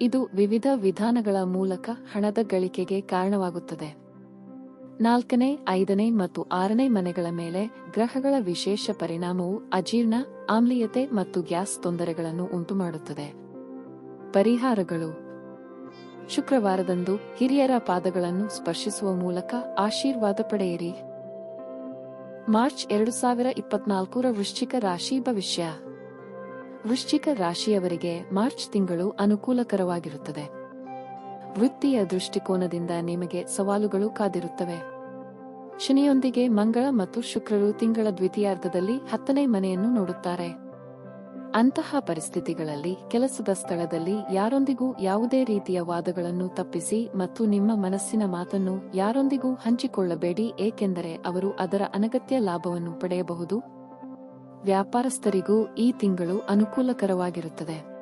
ಇದು ವಿವಿಧ ವಿಧಾನಗಳ ಮೂಲಕ ಹಣದ ಗಳಿಕೆಗೆ ಕಾರಣವಾಗುತ್ತದೆ. ನಾಲ್ಕನೇ, ಐದನೇ ಮತ್ತು ಆರನೇ ಮನೆಗಳ ಮೇಲೆ ಗ್ರಹಗಳ ವಿಶೇಷ ಪರಿಣಾಮವು ಅಜೀರ್ಣ, ಆಮ್ಲೀಯತೆ ಮತ್ತು ಗ್ಯಾಸ್ ತೊಂದರೆಗಳನ್ನು ಉಂಟುಮಾಡುತ್ತದೆ. ಪರಿಹಾರಗಳು. ಶುಕ್ರವಾರದಂದು ಹಿರಿಯರ ಪಾದಗಳನ್ನು ಸ್ಪರ್ಶಿಸುವ ಮೂಲಕ ಆಶೀರ್ವಾದ ಪಡೆಯಿರಿ. ಮಾರ್ಚ್ ಎರಡು ಸಾವಿರ ಇಪ್ಪತ್ನಾಲ್ಕರ ವೃಶ್ಚಿಕ ರಾಶಿ ಭವಿಷ್ಯ. ವೃಶ್ಚಿಕ ರಾಶಿಯವರಿಗೆ ಮಾರ್ಚ್ ತಿಂಗಳು ಅನುಕೂಲಕರವಾಗಿರುತ್ತದೆ. ವೃತ್ತಿಯ ದೃಷ್ಟಿಕೋನದಿಂದ ನಿಮಗೆ ಸವಾಲುಗಳು ಕಾದಿರುತ್ತವೆ. ಶನಿಯೊಂದಿಗೆ ಮಂಗಳ ಮತ್ತು ಶುಕ್ರರು ತಿಂಗಳ ದ್ವಿತೀಯಾರ್ಧದಲ್ಲಿ ಹತ್ತನೇ ಮನೆಯನ್ನು ನೋಡುತ್ತಾರೆ. ಅಂತಹ ಪರಿಸ್ಥಿತಿಗಳಲ್ಲಿ ಕೆಲಸದ ಸ್ಥಳದಲ್ಲಿ ಯಾರೊಂದಿಗೂ ಯಾವುದೇ ರೀತಿಯ ವಾದಗಳನ್ನು ತಪ್ಪಿಸಿ ಮತ್ತು ನಿಮ್ಮ ಮನಸ್ಸಿನ ಮಾತನ್ನು ಯಾರೊಂದಿಗೂ ಹಂಚಿಕೊಳ್ಳಬೇಡಿ, ಏಕೆಂದರೆ ಅವರು ಅದರ ಅನಗತ್ಯ ಲಾಭವನ್ನು ಪಡೆಯಬಹುದು. ವ್ಯಾಪಾರಸ್ಥರಿಗೂ ಈ ತಿಂಗಳು ಅನುಕೂಲಕರವಾಗಿರುತ್ತದೆ.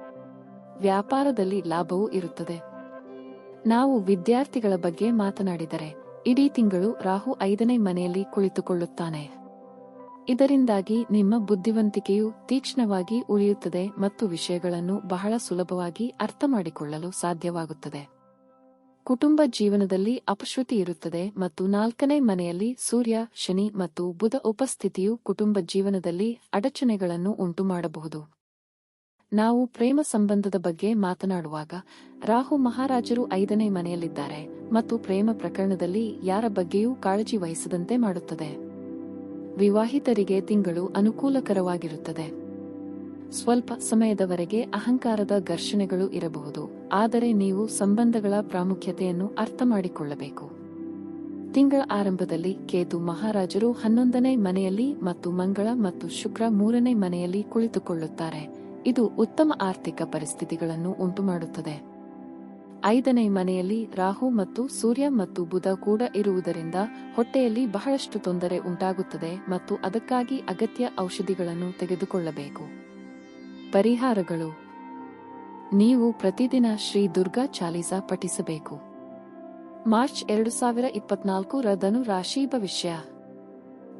ವ್ಯಾಪಾರದಲ್ಲಿ ಲಾಭವೂ ಇರುತ್ತದೆ. ನಾವು ವಿದ್ಯಾರ್ಥಿಗಳ ಬಗ್ಗೆ ಮಾತನಾಡಿದರೆ, ಇಡೀ ತಿಂಗಳು ರಾಹು ಐದನೇ ಮನೆಯಲ್ಲಿ ಕುಳಿತುಕೊಳ್ಳುತ್ತಾನೆ. ಇದರಿಂದಾಗಿ ನಿಮ್ಮ ಬುದ್ಧಿವಂತಿಕೆಯು ತೀಕ್ಷ್ಣವಾಗಿ ಉಳಿಯುತ್ತದೆ ಮತ್ತು ವಿಷಯಗಳನ್ನು ಬಹಳ ಸುಲಭವಾಗಿ ಅರ್ಥಮಾಡಿಕೊಳ್ಳಲು ಸಾಧ್ಯವಾಗುತ್ತದೆ. ಕುಟುಂಬ ಜೀವನದಲ್ಲಿ ಅಪಶ್ರುತಿ ಇರುತ್ತದೆ ಮತ್ತು ನಾಲ್ಕನೇ ಮನೆಯಲ್ಲಿ ಸೂರ್ಯ, ಶನಿ ಮತ್ತು ಬುಧ ಉಪಸ್ಥಿತಿಯು ಕುಟುಂಬ ಜೀವನದಲ್ಲಿ ಅಡಚಣೆಗಳನ್ನು ಉಂಟುಮಾಡಬಹುದು. ನಾವು ಪ್ರೇಮ ಸಂಬಂಧದ ಬಗ್ಗೆ ಮಾತನಾಡುವಾಗ ರಾಹು ಮಹಾರಾಜರು ಐದನೇ ಮನೆಯಲ್ಲಿದ್ದಾರೆ ಮತ್ತು ಪ್ರೇಮ ಪ್ರಕರಣದಲ್ಲಿ ಯಾರ ಬಗ್ಗೆಯೂ ಕಾಳಜಿ ವಹಿಸದಂತೆ ಮಾಡುತ್ತದೆ. ವಿವಾಹಿತರಿಗೆ ತಿಂಗಳು ಅನುಕೂಲಕರವಾಗಿರುತ್ತದೆ. ಸ್ವಲ್ಪ ಸಮಯದವರೆಗೆ ಅಹಂಕಾರದ ಘರ್ಷಣೆಗಳು ಇರಬಹುದು, ಆದರೆ ನೀವು ಸಂಬಂಧಗಳ ಪ್ರಾಮುಖ್ಯತೆಯನ್ನು ಅರ್ಥ ಮಾಡಿಕೊಳ್ಳಬೇಕು. ತಿಂಗಳ ಆರಂಭದಲ್ಲಿ ಕೇತು ಮಹಾರಾಜರು ಹನ್ನೊಂದನೇ ಮನೆಯಲ್ಲಿ ಮತ್ತು ಮಂಗಳ ಮತ್ತು ಶುಕ್ರ ಮೂರನೇ ಮನೆಯಲ್ಲಿ ಕುಳಿತುಕೊಳ್ಳುತ್ತಾರೆ. ಇದು ಉತ್ತಮ ಆರ್ಥಿಕ ಪರಿಸ್ಥಿತಿಗಳನ್ನು ಉಂಟುಮಾಡುತ್ತದೆ. ಐದನೇ ಮನೆಯಲ್ಲಿ ರಾಹು ಮತ್ತು ಸೂರ್ಯ ಮತ್ತು ಬುಧ ಕೂಡ ಇರುವುದರಿಂದ ಹೊಟ್ಟೆಯಲ್ಲಿ ಬಹಳಷ್ಟು ತೊಂದರೆ ಉಂಟಾಗುತ್ತದೆ ಮತ್ತು ಅದಕ್ಕಾಗಿ ಅಗತ್ಯ ಔಷಧಿಗಳನ್ನು ತೆಗೆದುಕೊಳ್ಳಬೇಕು. ಪರಿಹಾರಗಳು. ನೀವು ಪ್ರತಿದಿನ ಶ್ರೀ ದುರ್ಗಾ ಚಾಲೀಸ ಪಠಿಸಬೇಕು. ಮಾರ್ಚ್ ಎರಡು ಸಾವಿರ ಇಪ್ಪತ್ನಾಲ್ಕು ರದನು ರಾಶಿ ಭವಿಷ್ಯ.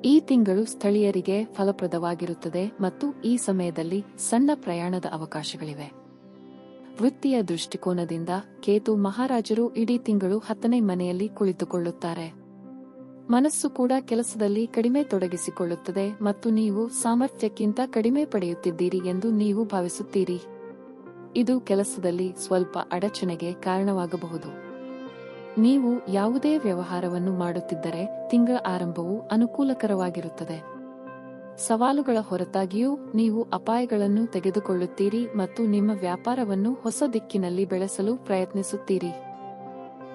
ಈ ತಿಂಗಳು ಸ್ಥಳೀಯರಿಗೆ ಫಲಪ್ರದವಾಗಿರುತ್ತದೆ ಮತ್ತು ಈ ಸಮಯದಲ್ಲಿ ಸಣ್ಣ ಪ್ರಯಾಣದ ಅವಕಾಶಗಳಿವೆ. ವೃತ್ತಿಯ ದೃಷ್ಟಿಕೋನದಿಂದ ಕೇತು ಮಹಾರಾಜರು ಇಡೀ ತಿಂಗಳು ಹತ್ತನೇ ಮನೆಯಲ್ಲಿ ಕುಳಿತುಕೊಳ್ಳುತ್ತಾರೆ. ಮನಸ್ಸು ಕೂಡ ಕೆಲಸದಲ್ಲಿ ಕಡಿಮೆ ತೊಡಗಿಸಿಕೊಳ್ಳುತ್ತದೆ ಮತ್ತು ನೀವು ಸಾಮರ್ಥ್ಯಕ್ಕಿಂತ ಕಡಿಮೆ ಪಡೆಯುತ್ತಿದ್ದೀರಿ ಎಂದು ನೀವು ಭಾವಿಸುತ್ತೀರಿ. ಇದು ಕೆಲಸದಲ್ಲಿ ಸ್ವಲ್ಪ ಅಡಚಣೆಗೆ ಕಾರಣವಾಗಬಹುದು. ನೀವು ಯಾವುದೇ ವ್ಯವಹಾರವನ್ನು ಮಾಡುತ್ತಿದ್ದರೆ ತಿಂಗಳ ಆರಂಭವು ಅನುಕೂಲಕರವಾಗಿರುತ್ತದೆ. ಸವಾಲುಗಳ ಹೊರತಾಗಿಯೂ ನೀವು ಅಪಾಯಗಳನ್ನು ತೆಗೆದುಕೊಳ್ಳುತ್ತೀರಿ ಮತ್ತು ನಿಮ್ಮ ವ್ಯಾಪಾರವನ್ನು ಹೊಸ ದಿಕ್ಕಿನಲ್ಲಿ ಬೆಳೆಸಲು ಪ್ರಯತ್ನಿಸುತ್ತೀರಿ.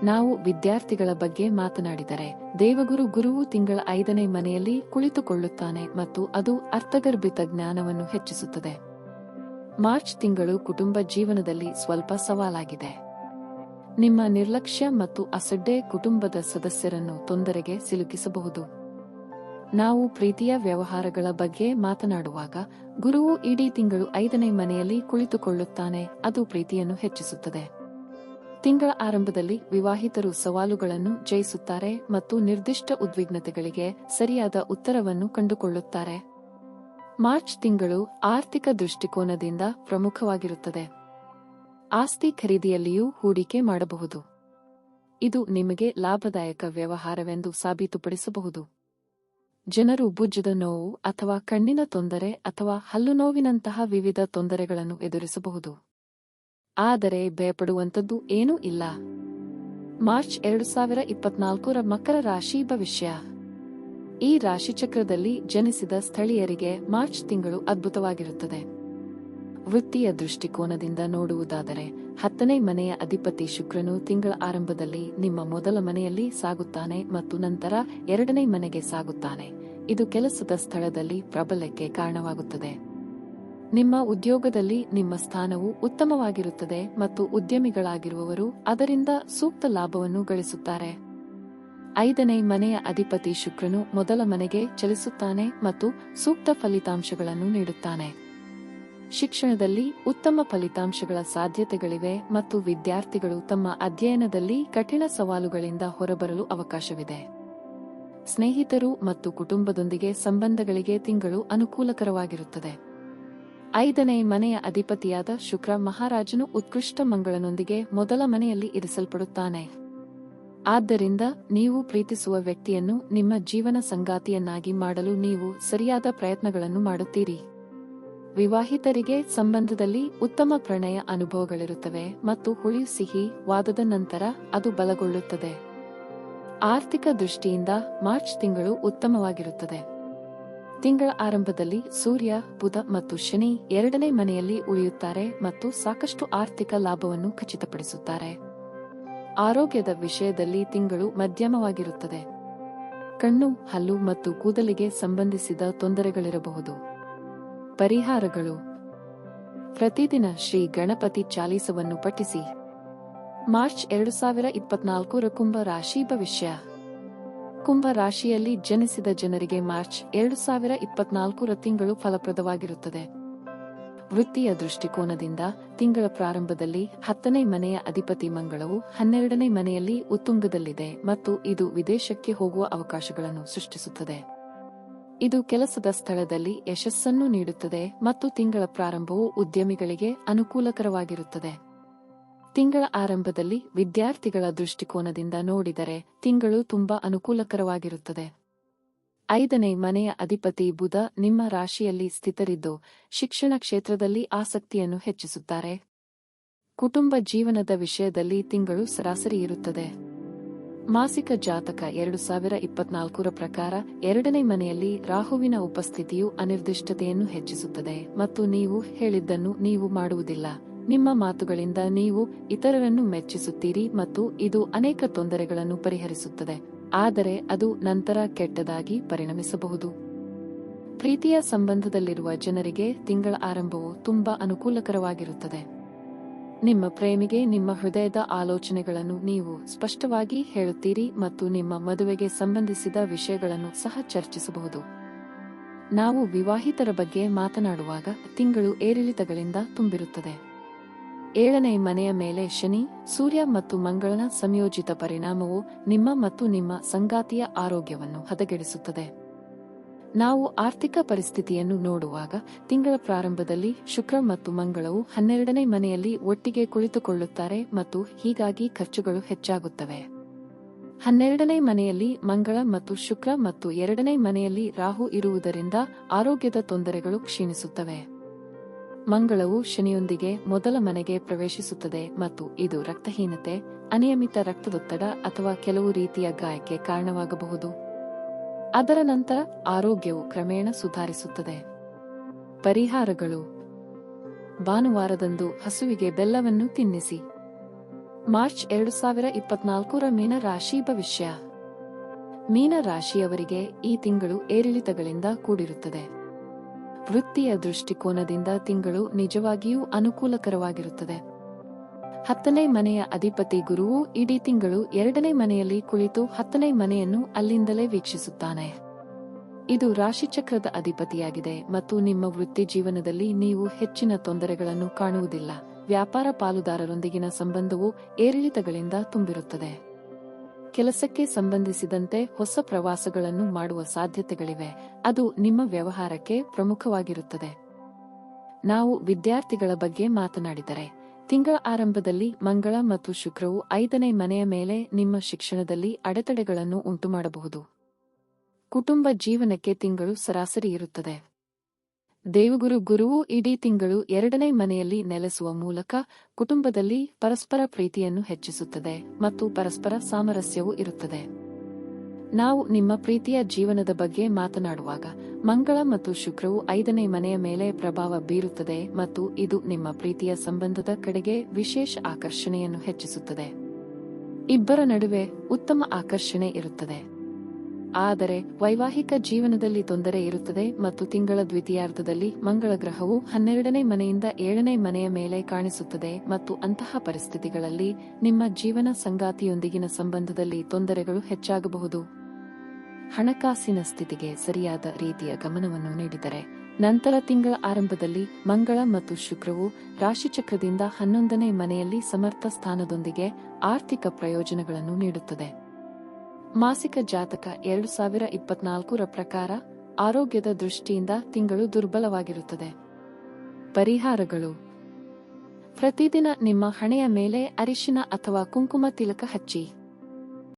ನಾವು ವಿದ್ಯಾರ್ಥಿಗಳ ಬಗ್ಗೆ ಮಾತನಾಡಿದರೆ, ದೇವಗುರು ಗುರುವು ತಿಂಗಳ ಐದನೇ ಮನೆಯಲ್ಲಿ ಕುಳಿತುಕೊಳ್ಳುತ್ತಾನೆ ಮತ್ತು ಅದು ಅರ್ಥಗರ್ಭಿತ ಜ್ಞಾನವನ್ನು ಹೆಚ್ಚಿಸುತ್ತದೆ. ಮಾರ್ಚ್ ತಿಂಗಳು ಕುಟುಂಬ ಜೀವನದಲ್ಲಿ ಸ್ವಲ್ಪ ಸವಾಲಾಗಿದೆ. ನಿಮ್ಮ ನಿರ್ಲಕ್ಷ್ಯ ಮತ್ತು ಅಸಡ್ಡೆ ಕುಟುಂಬದ ಸದಸ್ಯರನ್ನು ತೊಂದರೆಗೆ ಸಿಲುಕಿಸಬಹುದು. ನಾವು ಪ್ರೀತಿಯ ವ್ಯವಹಾರಗಳ ಬಗ್ಗೆ ಮಾತನಾಡುವಾಗ ಗುರುವು ಇಡೀ ತಿಂಗಳು ಐದನೇ ಮನೆಯಲ್ಲಿ ಕುಳಿತುಕೊಳ್ಳುತ್ತಾನೆ, ಅದು ಪ್ರೀತಿಯನ್ನು ಹೆಚ್ಚಿಸುತ್ತದೆ. ತಿಂಗಳ ಆರಂಭದಲ್ಲಿ ವಿವಾಹಿತರು ಸವಾಲುಗಳನ್ನು ಜಯಿಸುತ್ತಾರೆ ಮತ್ತು ನಿರ್ದಿಷ್ಟ ಉದ್ವಿಗ್ನತೆಗಳಿಗೆ ಸರಿಯಾದ ಉತ್ತರವನ್ನು ಕಂಡುಕೊಳ್ಳುತ್ತಾರೆ. ಮಾರ್ಚ್ ತಿಂಗಳು ಆರ್ಥಿಕ ದೃಷ್ಟಿಕೋನದಿಂದ ಪ್ರಮುಖವಾಗಿರುತ್ತದೆ. ಆಸ್ತಿ ಖರೀದಿಯಲ್ಲಿಯೂ ಹೂಡಿಕೆ ಮಾಡಬಹುದು. ಇದು ನಿಮಗೆ ಲಾಭದಾಯಕ ವ್ಯವಹಾರವೆಂದು ಸಾಬೀತುಪಡಿಸಬಹುದು. ಜನರು ಬುಜ್ಜದ ನೋವು ಅಥವಾ ಕಣ್ಣಿನ ತೊಂದರೆ ಅಥವಾ ಹಲ್ಲು ನೋವಿನಂತಹ ವಿವಿಧ ತೊಂದರೆಗಳನ್ನು ಎದುರಿಸಬಹುದು. ಆದರೆ ಭಯಪಡುವಂಥದ್ದು ಏನೂ ಇಲ್ಲ. ಮಾರ್ಚ್ ಎರಡು ಸಾವಿರ ಇಪ್ಪತ್ನಾಲ್ಕರ ಮಕರ ರಾಶಿ ಭವಿಷ್ಯ. ಈ ರಾಶಿಚಕ್ರದಲ್ಲಿ ಜನಿಸಿದ ಸ್ಥಳೀಯರಿಗೆ ಮಾರ್ಚ್ ತಿಂಗಳು ಅದ್ಭುತವಾಗಿರುತ್ತದೆ. ವೃತ್ತಿಯ ದೃಷ್ಟಿಕೋನದಿಂದ ನೋಡುವುದಾದರೆ ಹತ್ತನೇ ಮನೆಯ ಅಧಿಪತಿ ಶುಕ್ರನು ತಿಂಗಳ ಆರಂಭದಲ್ಲಿ ನಿಮ್ಮ ಮೊದಲ ಮನೆಯಲ್ಲಿ ಸಾಗುತ್ತಾನೆ ಮತ್ತು ನಂತರ ಎರಡನೇ ಮನೆಗೆ ಸಾಗುತ್ತಾನೆ. ಇದು ಕೆಲಸದ ಸ್ಥಳದಲ್ಲಿ ಪ್ರಬಲಕ್ಕೆ ಕಾರಣವಾಗುತ್ತದೆ. ನಿಮ್ಮ ಉದ್ಯೋಗದಲ್ಲಿ ನಿಮ್ಮ ಸ್ಥಾನವು ಉತ್ತಮವಾಗಿರುತ್ತದೆ ಮತ್ತು ಉದ್ಯಮಿಗಳಾಗಿರುವವರು ಅದರಿಂದ ಸೂಕ್ತ ಲಾಭವನ್ನು ಗಳಿಸುತ್ತಾರೆ. ಐದನೇ ಮನೆಯ ಅಧಿಪತಿ ಶುಕ್ರನು ಮೊದಲ ಮನೆಗೆ ಚಲಿಸುತ್ತಾನೆ ಮತ್ತು ಸೂಕ್ತ ಫಲಿತಾಂಶಗಳನ್ನು ನೀಡುತ್ತಾನೆ. ಶಿಕ್ಷಣದಲ್ಲಿ ಉತ್ತಮ ಫಲಿತಾಂಶಗಳ ಸಾಧ್ಯತೆಗಳಿವೆ ಮತ್ತು ವಿದ್ಯಾರ್ಥಿಗಳು ತಮ್ಮ ಅಧ್ಯಯನದಲ್ಲಿ ಕಠಿಣ ಸವಾಲುಗಳಿಂದ ಹೊರಬರಲು ಅವಕಾಶವಿದೆ. ಸ್ನೇಹಿತರು ಮತ್ತು ಕುಟುಂಬದೊಂದಿಗೆ ಸಂಬಂಧಗಳಿಗೆ ತಿಂಗಳು ಅನುಕೂಲಕರವಾಗಿರುತ್ತದೆ. ಐದನೇ ಮನೆಯ ಅಧಿಪತಿಯಾದ ಶುಕ್ರ ಮಹಾರಾಜನು ಉತ್ಕೃಷ್ಟ ಮಂಗಳನೊಂದಿಗೆ ಮೊದಲ ಮನೆಯಲ್ಲಿ ಇರಿಸಲ್ಪಡುತ್ತಾನೆ. ಆದ್ದರಿಂದ ನೀವು ಪ್ರೀತಿಸುವ ವ್ಯಕ್ತಿಯನ್ನು ನಿಮ್ಮ ಜೀವನ ಸಂಗಾತಿಯನ್ನಾಗಿ ಮಾಡಲು ನೀವು ಸರಿಯಾದ ಪ್ರಯತ್ನಗಳನ್ನು ಮಾಡುತ್ತೀರಿ. ವಿವಾಹಿತರಿಗೆ ಸಂಬಂಧದಲ್ಲಿ ಉತ್ತಮ ಪ್ರಣಯ ಅನುಭವಗಳಿರುತ್ತವೆ ಮತ್ತು ಹುಳಿ ಸಿಹಿ ವಾದದ ನಂತರ ಅದು ಬಲಗೊಳ್ಳುತ್ತದೆ. ಆರ್ಥಿಕ ದೃಷ್ಟಿಯಿಂದ ಮಾರ್ಚ್ ತಿಂಗಳು ಉತ್ತಮವಾಗಿರುತ್ತದೆ. ತಿಂಗಳ ಆರಂಭದಲ್ಲಿ ಸೂರ್ಯ, ಬುಧ ಮತ್ತು ಶನಿ ಎರಡನೇ ಮನೆಯಲ್ಲಿ ಉಳಿಯುತ್ತಾರೆ ಮತ್ತು ಸಾಕಷ್ಟು ಆರ್ಥಿಕ ಲಾಭವನ್ನು ಖಚಿತಪಡಿಸುತ್ತಾರೆ. ಆರೋಗ್ಯದ ವಿಷಯದಲ್ಲಿ ತಿಂಗಳು ಮಧ್ಯಮವಾಗಿರುತ್ತದೆ. ಕಣ್ಣು, ಹಲ್ಲು ಮತ್ತು ಕೂದಲಿಗೆ ಸಂಬಂಧಿಸಿದ ತೊಂದರೆಗಳಿರಬಹುದು. ಪರಿಹಾರಗಳು. ಪ್ರತಿದಿನ ಶ್ರೀ ಗಣಪತಿ ಚಾಲೀಸವನ್ನು ಪಠಿಸಿ. ಮಾರ್ಚ್ ಎರಡು ಸಾವಿರ ಇಪ್ಪತ್ನಾಲ್ಕರ ಕುಂಭ ರಾಶಿ ಭವಿಷ್ಯ. ಕುಂಭ ರಾಶಿಯಲ್ಲಿ ಜನಿಸಿದ ಜನರಿಗೆ ಮಾರ್ಚ್ ಎರಡು ಸಾವಿರ ಇಪ್ಪತ್ನಾಲ್ಕರ ತಿಂಗಳು ಫಲಪ್ರದವಾಗಿರುತ್ತದೆ. ವೃತ್ತಿಯ ದೃಷ್ಟಿಕೋನದಿಂದ ತಿಂಗಳ ಪ್ರಾರಂಭದಲ್ಲಿ ಹತ್ತನೇ ಮನೆಯ ಅಧಿಪತಿ ಮಂಗಳವು ಹನ್ನೆರಡನೇ ಮನೆಯಲ್ಲಿ ಉತ್ತುಂಗದಲ್ಲಿದೆ ಮತ್ತು ಇದು ವಿದೇಶಕ್ಕೆ ಹೋಗುವ ಅವಕಾಶಗಳನ್ನು ಸೃಷ್ಟಿಸುತ್ತದೆ. ಇದು ಕೆಲಸದ ಸ್ಥಳದಲ್ಲಿ ಯಶಸ್ಸನ್ನು ನೀಡುತ್ತದೆ ಮತ್ತು ತಿಂಗಳ ಪ್ರಾರಂಭವು ಉದ್ಯಮಿಗಳಿಗೆ ಅನುಕೂಲಕರವಾಗಿರುತ್ತದೆ. ತಿಂಗಳ ಆರಂಭದಲ್ಲಿ ವಿದ್ಯಾರ್ಥಿಗಳ ದೃಷ್ಟಿಕೋನದಿಂದ ನೋಡಿದರೆ ತಿಂಗಳು ತುಂಬಾ ಅನುಕೂಲಕರವಾಗಿರುತ್ತದೆ. ಐದನೇ ಮನೆಯ ಅಧಿಪತಿ ಬುಧ ನಿಮ್ಮ ರಾಶಿಯಲ್ಲಿ ಸ್ಥಿತರಿದ್ದು, ಶಿಕ್ಷಣ ಕ್ಷೇತ್ರದಲ್ಲಿ ಆಸಕ್ತಿಯನ್ನು ಹೆಚ್ಚಿಸುತ್ತಾರೆ. ಕುಟುಂಬ ಜೀವನದ ವಿಷಯದಲ್ಲಿ ತಿಂಗಳು ಸರಾಸರಿ ಇರುತ್ತದೆ. ಮಾಸಿಕ ಜಾತಕ ಎರಡು ಸಾವಿರ ಇಪ್ಪತ್ನಾಲ್ಕರ ಪ್ರಕಾರ ಎರಡನೇ ಮನೆಯಲ್ಲಿ ರಾಹುವಿನ ಉಪಸ್ಥಿತಿಯು ಅನಿರ್ದಿಷ್ಟತೆಯನ್ನು ಹೆಚ್ಚಿಸುತ್ತದೆ ಮತ್ತು ನೀವು ಹೇಳಿದ್ದನ್ನು ನೀವು ಮಾಡುವುದಿಲ್ಲ. ನಿಮ್ಮ ಮಾತುಗಳಿಂದ ನೀವು ಇತರರನ್ನು ಮೆಚ್ಚಿಸುತ್ತೀರಿ ಮತ್ತು ಇದು ಅನೇಕ ತೊಂದರೆಗಳನ್ನು ಪರಿಹರಿಸುತ್ತದೆ, ಆದರೆ ಅದು ನಂತರ ಕೆಟ್ಟದಾಗಿ ಪರಿಣಮಿಸಬಹುದು. ಪ್ರೀತಿಯ ಸಂಬಂಧದಲ್ಲಿರುವ ಜನರಿಗೆ ತಿಂಗಳ ಆರಂಭವು ತುಂಬಾ ಅನುಕೂಲಕರವಾಗಿರುತ್ತದೆ. ನಿಮ್ಮ ಪ್ರೇಮಿಗೆ ನಿಮ್ಮ ಹೃದಯದ ಆಲೋಚನೆಗಳನ್ನು ನೀವು ಸ್ಪಷ್ಟವಾಗಿ ಹೇಳುತ್ತೀರಿ ಮತ್ತು ನಿಮ್ಮ ಮದುವೆಗೆ ಸಂಬಂಧಿಸಿದ ವಿಷಯಗಳನ್ನು ಸಹ ಚರ್ಚಿಸಬಹುದು. ನಾವು ವಿವಾಹಿತರ ಬಗ್ಗೆ ಮಾತನಾಡುವಾಗ ತಿಂಗಳು ಏರಿಳಿತಗಳಿಂದ ತುಂಬಿರುತ್ತದೆ. ಏಳನೇ ಮನೆಯ ಮೇಲೆ ಶನಿ, ಸೂರ್ಯ ಮತ್ತು ಮಂಗಳನ ಸಂಯೋಜಿತ ಪರಿಣಾಮವು ನಿಮ್ಮ ಮತ್ತು ನಿಮ್ಮ ಸಂಗಾತಿಯ ಆರೋಗ್ಯವನ್ನು ಹದಗೆಡಿಸುತ್ತದೆ. ನಾವು ಆರ್ಥಿಕ ಪರಿಸ್ಥಿತಿಯನ್ನು ನೋಡುವಾಗ ತಿಂಗಳ ಪ್ರಾರಂಭದಲ್ಲಿ ಶುಕ್ರ ಮತ್ತು ಮಂಗಳವು ಹನ್ನೆರಡನೇ ಮನೆಯಲ್ಲಿ ಒಟ್ಟಿಗೆ ಕುಳಿತುಕೊಳ್ಳುತ್ತಾರೆ ಮತ್ತು ಹೀಗಾಗಿ ಖರ್ಚುಗಳು ಹೆಚ್ಚಾಗುತ್ತವೆ. ಹನ್ನೆರಡನೇ ಮನೆಯಲ್ಲಿ ಮಂಗಳ ಮತ್ತು ಶುಕ್ರ ಮತ್ತು ಎರಡನೇ ಮನೆಯಲ್ಲಿ ರಾಹು ಇರುವುದರಿಂದ ಆರೋಗ್ಯದ ತೊಂದರೆಗಳು ಕ್ಷೀಣಿಸುತ್ತವೆ. ಮಂಗಳವು ಶನಿಯೊಂದಿಗೆ ಮೊದಲ ಮನೆಗೆ ಪ್ರವೇಶಿಸುತ್ತದೆ ಮತ್ತು ಇದು ರಕ್ತಹೀನತೆ, ಅನಿಯಮಿತ ರಕ್ತದೊತ್ತಡ ಅಥವಾ ಕೆಲವು ರೀತಿಯ ಗಾಯಕ್ಕೆ ಕಾರಣವಾಗಬಹುದು. ಅದರ ನಂತರ ಆರೋಗ್ಯವು ಕ್ರಮೇಣ ಸುಧಾರಿಸುತ್ತದೆ. ಪರಿಹಾರಗಳು. ಭಾನುವಾರದಂದು ಹಸುವಿಗೆ ಬೆಲ್ಲವನ್ನು ತಿನ್ನಿಸಿ. ಮಾರ್ಚ್ ಎರಡು ಸಾವಿರ ಇಪ್ಪತ್ನಾಲ್ಕರ ಮೀನರಾಶಿ ಭವಿಷ್ಯ. ಮೀನರಾಶಿಯವರಿಗೆ ಈ ತಿಂಗಳು ಏರಿಳಿತಗಳಿಂದ ಕೂಡಿರುತ್ತದೆ. ವೃತ್ತಿಯ ದೃಷ್ಟಿಕೋನದಿಂದ ತಿಂಗಳು ನಿಜವಾಗಿಯೂ ಅನುಕೂಲಕರವಾಗಿರುತ್ತದೆ. ಹತ್ತನೇ ಮನೆಯ ಅಧಿಪತಿ ಗುರುವು ಇಡೀ ತಿಂಗಳು ಎರಡನೇ ಮನೆಯಲ್ಲಿ ಕುಳಿತು ಹತ್ತನೇ ಮನೆಯನ್ನು ಅಲ್ಲಿಂದಲೇ ವೀಕ್ಷಿಸುತ್ತಾನೆ. ಇದು ರಾಶಿಚಕ್ರದ ಅಧಿಪತಿಯಾಗಿದೆ ಮತ್ತು ನಿಮ್ಮ ವೃತ್ತಿ ಜೀವನದಲ್ಲಿ ನೀವು ಹೆಚ್ಚಿನ ತೊಂದರೆಗಳನ್ನು ಕಾಣುವುದಿಲ್ಲ. ವ್ಯಾಪಾರ ಪಾಲುದಾರರೊಂದಿಗಿನ ಸಂಬಂಧವು ಏರಿಳಿತಗಳಿಂದ ತುಂಬಿರುತ್ತದೆ. ಕೆಲಸಕ್ಕೆ ಸಂಬಂಧಿಸಿದಂತೆ ಹೊಸ ಪ್ರವಾಸಗಳನ್ನು ಮಾಡುವ ಸಾಧ್ಯತೆಗಳಿವೆ. ಅದು ನಿಮ್ಮ ವ್ಯವಹಾರಕ್ಕೆ ಪ್ರಮುಖವಾಗಿರುತ್ತದೆ. ನಾವು ವಿದ್ಯಾರ್ಥಿಗಳ ಬಗ್ಗೆ ಮಾತನಾಡಿದರೆ ತಿಂಗಳ ಆರಂಭದಲ್ಲಿ ಮಂಗಳ ಮತ್ತು ಶುಕ್ರವು ಐದನೇ ಮನೆಯ ಮೇಲೆ ನಿಮ್ಮ ಶಿಕ್ಷಣದಲ್ಲಿ ಅಡೆತಡೆಗಳನ್ನು ಉಂಟುಮಾಡಬಹುದು. ಕುಟುಂಬ ಜೀವನಕ್ಕೆ ತಿಂಗಳು ಸರಾಸರಿ ಇರುತ್ತದೆ. ದೇವಗುರು ಗುರುವು ಇಡೀ ತಿಂಗಳು ಎರಡನೇ ಮನೆಯಲ್ಲಿ ನೆಲೆಸುವ ಮೂಲಕ ಕುಟುಂಬದಲ್ಲಿ ಪರಸ್ಪರ ಪ್ರೀತಿಯನ್ನು ಹೆಚ್ಚಿಸುತ್ತದೆ ಮತ್ತು ಪರಸ್ಪರ ಸಾಮರಸ್ಯವೂ ಇರುತ್ತದೆ. ನಾವು ನಿಮ್ಮ ಪ್ರೀತಿಯ ಜೀವನದ ಬಗ್ಗೆ ಮಾತನಾಡುವಾಗ ಮಂಗಳ ಮತ್ತು ಶುಕ್ರವು ಐದನೇ ಮನೆಯ ಮೇಲೆ ಪ್ರಭಾವ ಬೀರುತ್ತದೆ ಮತ್ತು ಇದು ನಿಮ್ಮ ಪ್ರೀತಿಯ ಸಂಬಂಧದ ಕಡೆಗೆ ವಿಶೇಷ ಆಕರ್ಷಣೆಯನ್ನು ಹೆಚ್ಚಿಸುತ್ತದೆ. ಇಬ್ಬರ ನಡುವೆ ಉತ್ತಮ ಆಕರ್ಷಣೆ ಇರುತ್ತದೆ. ಆದರೆ ವೈವಾಹಿಕ ಜೀವನದಲ್ಲಿ ತೊಂದರೆ ಇರುತ್ತದೆ ಮತ್ತು ತಿಂಗಳ ದ್ವಿತೀಯಾರ್ಧದಲ್ಲಿ ಮಂಗಳ ಗ್ರಹವು ಹನ್ನೆರಡನೇ ಮನೆಯಿಂದ ಏಳನೇ ಮನೆಯ ಮೇಲೆ ಕಾಣಿಸುತ್ತದೆ ಮತ್ತು ಅಂತಹ ಪರಿಸ್ಥಿತಿಗಳಲ್ಲಿ ನಿಮ್ಮ ಜೀವನ ಸಂಗಾತಿಯೊಂದಿಗಿನ ಸಂಬಂಧದಲ್ಲಿ ತೊಂದರೆಗಳು ಹೆಚ್ಚಾಗಬಹುದು. ಹಣಕಾಸಿನ ಸ್ಥಿತಿಗೆ ಸರಿಯಾದ ರೀತಿಯ ಗಮನವನ್ನು ನೀಡಿದರೆ, ನಂತರ ತಿಂಗಳ ಆರಂಭದಲ್ಲಿ ಮಂಗಳ ಮತ್ತು ಶುಕ್ರವು ರಾಶಿಚಕ್ರದಿಂದ ಹನ್ನೊಂದನೇ ಮನೆಯಲ್ಲಿ ಸಮರ್ಥ ಸ್ಥಾನದೊಂದಿಗೆ ಆರ್ಥಿಕ ಪ್ರಯೋಜನಗಳನ್ನು ನೀಡುತ್ತದೆ. ಮಾಸಿಕ ಜಾತಕ ಎರಡು ಸಾವಿರ ಇಪ್ಪತ್ನಾಲ್ಕರ ಪ್ರಕಾರ ಆರೋಗ್ಯದ ದೃಷ್ಟಿಯಿಂದ ತಿಂಗಳು ದುರ್ಬಲವಾಗಿರುತ್ತದೆ. ಪರಿಹಾರಗಳು. ಪ್ರತಿದಿನ ನಿಮ್ಮ ಹಣೆಯ ಮೇಲೆ ಅರಿಶಿನ ಅಥವಾ ಕುಂಕುಮ ತಿಲಕ ಹಚ್ಚಿ.